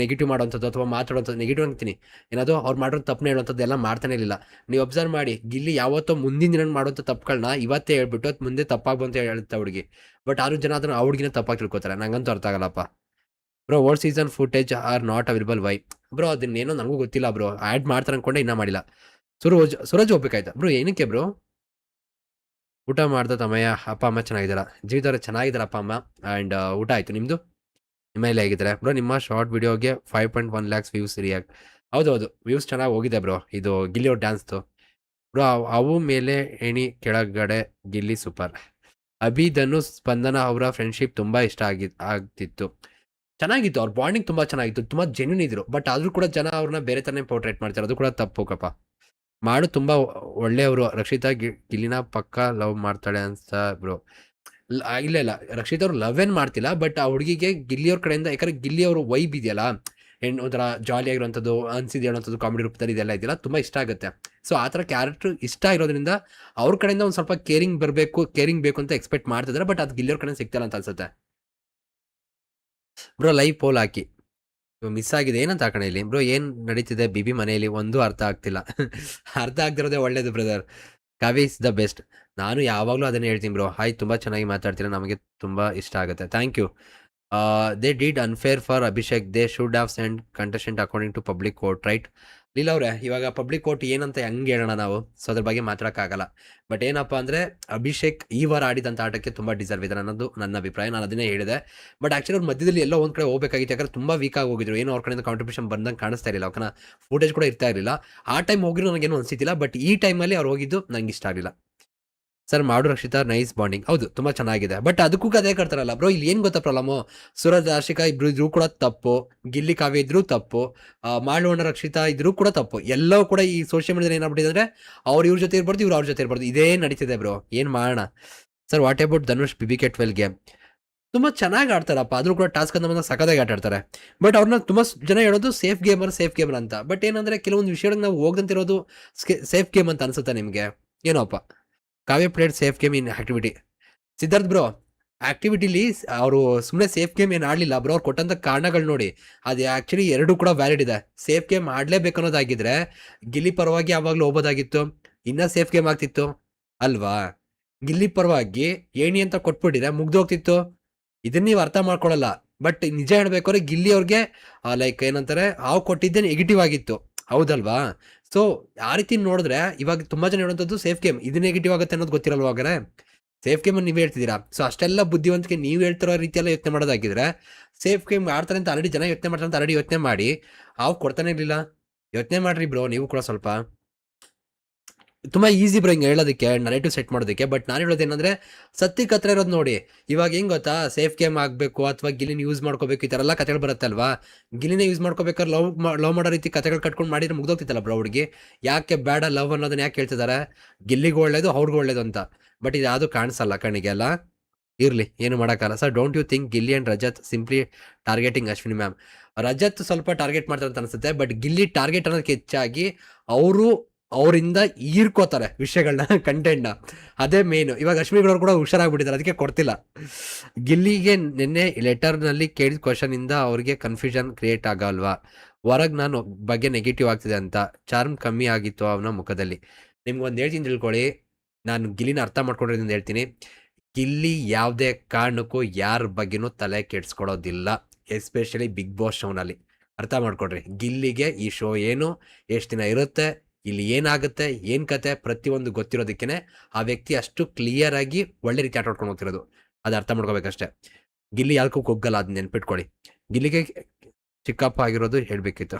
ನೆಗೆಟಿವ್ ಮಾಡೋವಂಥದ್ದು ಅಥವಾ ಮಾತಾಡೋಂಥದ್ದು ನೆಗೆಟಿವ್ ಅಂತೀನಿ. ಏನಾದರೂ ಅವ್ರು ಮಾಡೋ ತಪ್ಪನ್ನ ಹೇಳುವಂಥದ್ದು ಎಲ್ಲ ಮಾಡ್ತಾನೆ ಇರಲಿಲ್ಲ. ನೀವು ಅಬ್ಸರ್ವ್ ಮಾಡಿ, ಗಿಲ್ಲಿ ಯಾವತ್ತೋ ಮುಂದಿನ ದಿನ ಮಾಡುವಂಥ ತಪ್ಪುಗಳನ್ನ ಇವತ್ತೇ ಹೇಳ್ಬಿಟ್ಟು ಅದು ಮುಂದೆ ತಪ್ಪಾಗು ಅಂತ ಹೇಳುತ್ತೆ ಹುಡುಗಿ. ಬಟ್ ಆರು ಜನ ಅದನ್ನು ಅವ್ರಿಗಿನ ತಪ್ಪಾಗಿ ತಿಳ್ಕೊತಾರೆ ನಂಗಂತೂ ಅರ್ಥ ಆಗಲ್ಲಪ್ಪ. Bro old season footage are not available why bro ಅದನ್ನೇನೋ ನನಗೂ ಗೊತ್ತಿಲ್ಲ ಬ್ರೋ ಆ್ಯಡ್ ಮಾಡ್ತಾರೆ ಅನ್ಕೊಂಡೆ ಇನ್ನೂ ಮಾಡಿಲ್ಲ. ಸುರೋಜ್, ಸುರಜ್ ಹೋಗ್ಬೇಕಾಯ್ತಾ ಬ್ರೋ ಏನಕ್ಕೆ ಬ್ರೋ ಊಟ ಮಾಡ್ದ ತಮ್ಮಯ್ಯ, ಅಪ್ಪ ಅಮ್ಮ ಚೆನ್ನಾಗಿದ್ದಾರ? ಚೆನ್ನಾಗಿದ್ದಾರೆ ಅಪ್ಪ ಅಮ್ಮ. ಆ್ಯಂಡ್ ಊಟ ಆಯಿತು. ನಿಮ್ಮದು ನಿಮ್ಮ ಮೇಲೆ ಆಗಿದ್ದಾರೆ ಬ್ರೋ ನಿಮ್ಮ ಶಾರ್ಟ್ ವಿಡಿಯೋಗೆ five point one lakhs views react ಹೌದೌದು ವ್ಯೂಸ್ ಚೆನ್ನಾಗಿ ಹೋಗಿದೆ ಬ್ರೋ ಇದು ಗಿಲ್ಲಿಯೋ ಡ್ಯಾನ್ಸ್ದು ಬ್ರೋ ಅವು ಮೇಲೆ ಎಣಿ ಕೆಳಗಡೆ ಗಿಲ್ಲಿ ಸೂಪರ್ ಅಭಿ ಧನುಷ್ ಸ್ಪಂದನ ಅವರ ಫ್ರೆಂಡ್ಶಿಪ್ ತುಂಬ ಇಷ್ಟ ಆಗಿ, ಆಗ್ತಿತ್ತು. ಚೆನ್ನಾಗಿತ್ತು, ಅವ್ರ ಬಾಂಡಿಂಗ್ ತುಂಬ ಚೆನ್ನಾಗಿತ್ತು, ತುಂಬ ಜೆನ್ಯೂನ್ ಇದ್ರು ಬಟ್ ಆದರೂ ಕೂಡ ಜನ ಅವ್ರನ್ನ ಬೇರೆ ಥರನೇ ಪೋರ್ಟ್ರೇಟ್ ಮಾಡ್ತಾರೆ, ಅದು ಕೂಡ ತಪ್ಪು ಕಪ್ಪ. ಮಾಡು ತುಂಬ ಒಳ್ಳೆಯವರು, ರಕ್ಷಿತಾ ಗಿಲ್ಲಿನ ಪಕ್ಕ ಲವ್ ಮಾಡ್ತಾಳೆ ಅನ್ಸ ಬ್ರೋ ಇಲ್ಲ ಇಲ್ಲ. ರಕ್ಷಿತ್ ಅವ್ರು ಲವ್ ಏನ್ ಮಾಡ್ತಿಲ್ಲ ಬಟ್ ಆ ಹುಡುಗಿಗೆ ಗಿಲ್ಲಿಯವ್ರ ಕಡೆಯಿಂದ, ಯಾಕಂದ್ರೆ ಗಿಲ್ಲಿ ಅವರು ವೈಬ್ ಇದೆಯಲ್ಲ ಹೆಣ್ಣು ಒಂಥರ ಜಾಲಿ ಆಗಿರುವಂಥದ್ದು, ಅನ್ಸಿದೆ ಹೇಳುವಂಥದ್ದು ಕಾಮಿಡಿ ರೂಪದಲ್ಲಿ ಇದೆಲ್ಲ ಇದೆಯಲ್ಲ, ತುಂಬ ಇಷ್ಟ ಆಗುತ್ತೆ. ಸೊ ಆ ಥರ ಕ್ಯಾರೆಕ್ಟರ್ ಇಷ್ಟ ಇರೋದ್ರಿಂದ ಅವ್ರ ಕಡೆಯಿಂದ ಒಂದು ಸ್ವಲ್ಪ ಕೇರಿಂಗ್ ಬರಬೇಕು ಕೇರಿಂಗ್ ಬೇಕು ಅಂತ ಎಕ್ಸ್ಪೆಕ್ಟ್ ಮಾಡ್ತಿದ್ರೆ ಬಟ್ ಅದು ಗಿಲ್ಲಿಯವ್ರ ಕಡೆ ಸಿಗ್ತಿಲ್ಲ ಅಂತ ಅನ್ಸುತ್ತೆ. ಬ್ರೋ ಲೈವ್ ಪೋಲ್ ಹಾಕಿ. ಮಿಸ್ ಆಗಿದೆ. ಏನಂತ ಹಾಕೋಣ ಇಲ್ಲಿ? ಬ್ರೋ ಏನ್ ನಡೀತಿದೆ? ಬಿಬಿ ಮನೆಯಲ್ಲಿ ಒಂದು ಅರ್ಥ ಆಗ್ತಿಲ್ಲ. [laughs] ಅರ್ಥ ಆಗದಿರೋದೇ ಒಳ್ಳೇದು brother Kavya is the best. ನಾನು ಯಾವಾಗಲೂ ಅದನ್ನೇ ಹೇಳ್ತೀನಿ ಬ್ರೋ. ಹಾಯ್, ತುಂಬ ಚೆನ್ನಾಗಿ ಮಾತಾಡ್ತೀರಾ. ನಮಗೆ ತುಂಬ ಇಷ್ಟ ಆಗುತ್ತೆ. Thank you. They did unfair for Abhishek they should have send contestant according to public court right Leela ಅವ್ರೆ, ಇವಾಗ ಪಬ್ಲಿಕ್ ಕೋರ್ಟ್ ಏನಂತ ಹೆಂಗೆ ಹೇಳೋಣ ನಾವು? ಸೊ, ಅದ್ರ ಬಗ್ಗೆ ಮಾತಾಡೋಕ್ಕಾಗಲ್ಲ. ಬಟ್ ಏನಪ್ಪ ಅಂದರೆ, ಅಭಿಷೇಕ್ ಈ ವಾರ ಆಡಿದಂಥ ಆಟಕ್ಕೆ ತುಂಬ ಡಿಸರ್ವ್ ಇದೆ ಅನ್ನೋದು ನನ್ನ ಅಭಿಪ್ರಾಯ. ನಾನು ಅದನ್ನೇ ಹೇಳಿದೆ. ಬಟ್ ಆಕ್ಚುಲಿ ಅವ್ರ ಮಧ್ಯದಲ್ಲಿ ಎಲ್ಲೋ ಒಂದು ಕಡೆ ಹೋಗಬೇಕಾಗಿತ್ತು. ಯಾಕಂದ್ರೆ ತುಂಬ ವೀಕ್ ಆಗಿ ಹೋಗಿದ್ರು. ಏನೋ ಅವ್ರ ಕಡೆಯಿಂದ ಕಾಂಟ್ರಿಬ್ಯೂಷನ್ ಬಂದಂಗೆ ಕಾಣಿಸ್ತಾ ಇರಲಿಲ್ಲ. ಓಕೆನಾ ಫುಟೇಜ್ ಕೂಡ ಇರ್ತಾ ಇರಲಿಲ್ಲ. ಆ ಟೈಮ್ ಹೋಗಿರೋ ನನಗೇನು ಅನಿಸ್ತಿಲ್ಲ ಬಟ್ ಈ ಟೈಮಲ್ಲಿ ಅವ್ರು ಹೋಗಿದ್ದು ನಂಗೆ ಇಷ್ಟ ಆಗಲಿಲ್ಲ. ಸರ್, ಮಾಡು ರಕ್ಷಿತಾ ನೈಸ್ ಬಾಂಡಿಂಗ್ ಹೌದು, ತುಂಬಾ ಚೆನ್ನಾಗಿದೆ. ಬಟ್ ಅದಕ್ಕೂ ಕದೇ ಕಟ್ತಾರಲ್ಲ ಬ್ರೋ ಇಲ್ಲಿ ಏನು ಗೊತ್ತಾ ಪ್ರಾಬ್ಲಮ್ ಸೂರಜ್ ರಾಶಿಕಾ ಇಬ್ರು ಇದ್ರು ಕೂಡ ತಪ್ಪು. ಗಿಲ್ಲಿ, ಕಾವ್ಯ ಇದ್ರು ತಪ್ಪು. ಮಾಡುವಣ್ಣ ರಕ್ಷಿತಾ ಇದ್ರು ಕೂಡ ತಪ್ಪು. ಎಲ್ಲವೂ ಕೂಡ ಈ ಸೋಷಿಯಲ್ ಮೀಡಿಯಾದಲ್ಲಿ ಏನಾಗ್ಬಿಟ್ಟಿದೆ ಅಂದ್ರೆ, ಅವ್ರು ಇವ್ರ ಜೊತೆ ಇರ್ಬಾರ್ದು, ಇವ್ರು ಅವ್ರ ಜೊತೆ ಇರ್ಬಾರ್ದು. ಇದೇ ನಡೀತಿದೆ ಬ್ರೋ ಏನು ಮಾಡೋಣ? Sir what about Dhanush B K twelve game ತುಂಬಾ ಚೆನ್ನಾಗಿ ಆಡ್ತಾರಪ್ಪ. ಆದರೂ ಕೂಡ ಟಾಸ್ಕ್ ಅಂತ ಬಂದಾಗ ಸಖತ್ತಾಗಿ ಆಟಾಡ್ತಾರೆ ಬಟ್ ಅವ್ರನ್ನ ತುಂಬಾ ಜನ ಹೇಳೋದು ಸೇಫ್ ಗೇಮರ್ ಸೇಫ್ ಗೇಮರ್ ಅಂತ. ಬಟ್ ಏನಂದ್ರೆ, ಕೆಲವೊಂದು ವಿಷಯಗಳಿಗೆ ನಾವು ಹೋಗ್ದಂತಿರೋದು ಸೇಫ್ ಗೇಮ್ ಅಂತ ಅನ್ಸುತ್ತೆ ನಿಮಗೆ? ಏನೋಪ್ಪ? Kavya played safe game in activity Siddharth bro ಆಕ್ಟಿವಿಟಿಲಿ ಅವರು ಸುಮ್ಮನೆ ಸೇಫ್ ಗೇಮ್ ಏನು ಆಡಲಿಲ್ಲ ಬ್ರೋ ಅವ್ರು ಕೊಟ್ಟಂಥ ಕಾರಣಗಳು ನೋಡಿ, ಅದು ಆ್ಯಕ್ಚುಲಿ ಎರಡೂ ಕೂಡ ವ್ಯಾಲಿಡ್ ಇದೆ. ಸೇಫ್ ಗೇಮ್ ಆಡಲೇಬೇಕು ಅನ್ನೋದಾಗಿದ್ರೆ ಗಿಲ್ಲಿ ಪರವಾಗಿ ಯಾವಾಗಲೂ ಹೋಗೋದಾಗಿತ್ತು, ಇನ್ನೂ ಸೇಫ್ ಗೇಮ್ ಆಗ್ತಿತ್ತು, ಅಲ್ವಾ? ಗಿಲ್ಲಿ ಪರವಾಗಿ ಏಣಿ ಅಂತ ಕೊಟ್ಬಿಟ್ಟಿದ್ರೆ ಮುಗ್ದೋಗ್ತಿತ್ತು ಇದನ್ನ ನೀವು ಅರ್ಥ ಮಾಡ್ಕೊಳ್ಳಲ್ಲ ಬಟ್ ನಿಜ ಹೇಳ್ಬೇಕಾದ್ರೆ ಗಿಲ್ಲಿ ಅವ್ರಿಗೆ ಲೈಕ್ ಏನಂತಾರೆ, ಹಾವು ಕೊಟ್ಟಿದ್ದೇ ನೆಗೆಟಿವ್ ಆಗಿತ್ತು. ಹೌದಲ್ವಾ? ಸೊ ಆ ರೀತಿ ನೋಡಿದ್ರೆ ಇವಾಗ ತುಂಬಾ ಜನ ಹೇಳುವಂಥದ್ದು ಸೇಫ್ ಗೇಮ್ ಇದು ನೆಗೆಟಿವ್ ಆಗುತ್ತೆ ಅನ್ನೋದು ಗೊತ್ತಿರಲ್ವ ಹಾಗಾದ್ರೆ ಸೇಫ್ ಗೇಮ್ ನೀವು ಹೇಳ್ತಿದ್ದೀರಾ? ಸೊ ಅಷ್ಟೆಲ್ಲ ಬುದ್ಧಿವಂತಿಕೆ ನೀವು ಹೇಳ್ತಿರೋ ರೀತಿಯೆಲ್ಲ ಯೋಚನೆ ಮಾಡೋದಾಗಿದ್ರೆ ಸೇಫ್ ಗೇಮ್ ಆಡ್ತಾರೆ ಅಂತ ಆಲ್ರೆಡಿ ಜನ ಯೋಚನೆ ಮಾಡ್ತಾರೆ ಅಂತ ಆಲ್ರೆಡಿ ಯೋಚನೆ ಮಾಡಿ ಅವು ಕೊಡ್ತಾನೆ ಇರಲಿಲ್ಲ. ಯೋಚನೆ ಮಾಡ್ರಿ ಬ್ರೋ ನೀವು ಕೂಡ ಸ್ವಲ್ಪ. ತುಂಬಾ ಈಸಿ ಬ್ರೋ ಹಿಂಗೆ ಹೇಳೋದಕ್ಕೆ ನರೇಟಿವ್ ಸೆಟ್ ಮಾಡೋದಕ್ಕೆ ಬಟ್ ನಾನು ಹೇಳೋದು ಏನಂದ್ರೆ, ಸತ್ಯಕ್ಕೆ ಹತ್ರ ಇರೋದು ನೋಡಿ. ಇವಾಗ ಹೆಂಗ್ ಗೊತ್ತಾ? ಸೇಫ್ ಗೇಮ್ ಆಗಬೇಕು ಅಥವಾ ಗಿಲಿನ ಯೂಸ್ ಮಾಡ್ಕೋಬೇಕು, ಈ ಥರ ಎಲ್ಲ ಕಥೆಗಳು ಬರುತ್ತಲ್ವಾ? ಗಿಲಿನ ಯೂಸ್ ಮಾಡ್ಕೋಬೇಕಾದ್ರೆ ಲವ್ ಲವ್ ಮಾಡೋ ರೀತಿ ಕಥೆಗಳು ಕಟ್ಕೊಂಡು ಮಾಡಿದ್ರೆ ಮುಗ್ದೋಗ್ತಿತ್ತಲ್ಲ ಬ್ರೋ ಹುಡುಗಿ? ಯಾಕೆ ಬೇಡ ಲವ್ ಅನ್ನೋದನ್ನ ಯಾಕೆ ಹೇಳ್ತಿದ್ದಾರೆ ಗಿಲ್ಲಿಗೆ ಒಳ್ಳೇದು, ಅವ್ರಿಗೂ ಒಳ್ಳೇದು ಅಂತ. ಬಟ್ ಇದು ಯಾವುದು ಕಾಣಿಸಲ್ಲ ಕಣ್ಣಿಗೆ ಅಲ್ಲ ಇರ್ಲಿ, ಏನು ಮಾಡೋಕ್ಕಲ್ಲ sir don't you think Gilli and Rajath simply targeting Ashwini ma'am Rajath ಸ್ವಲ್ಪ ಟಾರ್ಗೆಟ್ ಮಾಡ್ತಾರೆ ಅಂತ ಅನಿಸುತ್ತೆ ಬಟ್ ಗಿಲ್ಲಿ ಟಾರ್ಗೆಟ್ ಅನ್ನೋದಕ್ಕೆ ಹೆಚ್ಚಾಗಿ, ಅವರು ಅವರಿಂದ ಈರ್ಕೋತಾರೆ ವಿಷಯಗಳನ್ನ ಕಂಟೆಂಟ್ನ [laughs] ಅದೇ ಮೇನು ಇವಾಗ ಅಶ್ಮಿಗಳವ್ರು ಕೂಡ ಹುಷಾರಾಗ್ಬಿಟ್ಟಿದ್ದಾರೆ, ಅದಕ್ಕೆ ಕೊಡ್ತಿಲ್ಲ. ಗಿಲ್ಲಿಗೆ ನಿನ್ನೆ ಲೆಟರ್ನಲ್ಲಿ ಕೇಳಿದ ಕ್ವಶನ್ ಇಂದ ಅವ್ರಿಗೆ ಕನ್ಫ್ಯೂಷನ್ ಕ್ರಿಯೇಟ್ ಆಗಲ್ವಾ? ಹೊರಗೆ ನಾನು ಬಗ್ಗೆ ನೆಗೆಟಿವ್ ಆಗ್ತಿದೆ ಅಂತ. ಚಾರ್ಮ್ ಕಮ್ಮಿ ಆಗಿತ್ತು ಅವನ ಮುಖದಲ್ಲಿ. ನಿಮ್ಗೆ ಒಂದು ಹೇಳ್ತೀನಿ ತಿಳ್ಕೊಳ್ಳಿ. ನಾನು ಗಿಲ್ಲಿನ ಅರ್ಥ ಮಾಡ್ಕೊಂಡಿರೋದ್ರಿಂದ ಹೇಳ್ತೀನಿ. ಗಿಲ್ಲಿ ಯಾವುದೇ ಕಾರಣಕ್ಕೂ ಯಾರ ಬಗ್ಗೆನೂ ತಲೆ ಕೆಡ್ಸ್ಕೊಳೋದಿಲ್ಲ. ಎಸ್ಪೆಷಲಿ ಬಿಗ್ ಬಾಸ್ ಶೋನಲ್ಲಿ ಅರ್ಥ ಮಾಡ್ಕೊಡ್ರಿ. ಗಿಲ್ಲಿಗೆ ಈ ಶೋ ಏನು? ಎಷ್ಟು ದಿನ ಇರುತ್ತೆ? ಇಲ್ಲಿ ಏನಾಗುತ್ತೆ, ಏನು ಕತೆ ಪ್ರತಿಯೊಂದು ಗೊತ್ತಿರೋದಕ್ಕೇನೆ ಆ ವ್ಯಕ್ತಿ ಅಷ್ಟು ಕ್ಲಿಯರ್ ಆಗಿ ಒಳ್ಳೆ ರೀತಿ ಆಟ ಆಡ್ಕೊಂಡು ಹೋಗ್ತಿರೋದು. ಅದು ಅರ್ಥ ಮಾಡ್ಕೋಬೇಕಷ್ಟೇ. ಗಿಲ್ಲಿ ಯಾಕೂ ಕುಗ್ಗಲ್ಲ, ಅದ್ ನೆನ್ಪಿಟ್ಕೊಳ್ಳಿ. ಗಿಲ್ಲಿಗೆ ಚಿಕ್ಕಪ್ಪ ಆಗಿರೋದು ಹೇಳ್ಬೇಕಿತ್ತು.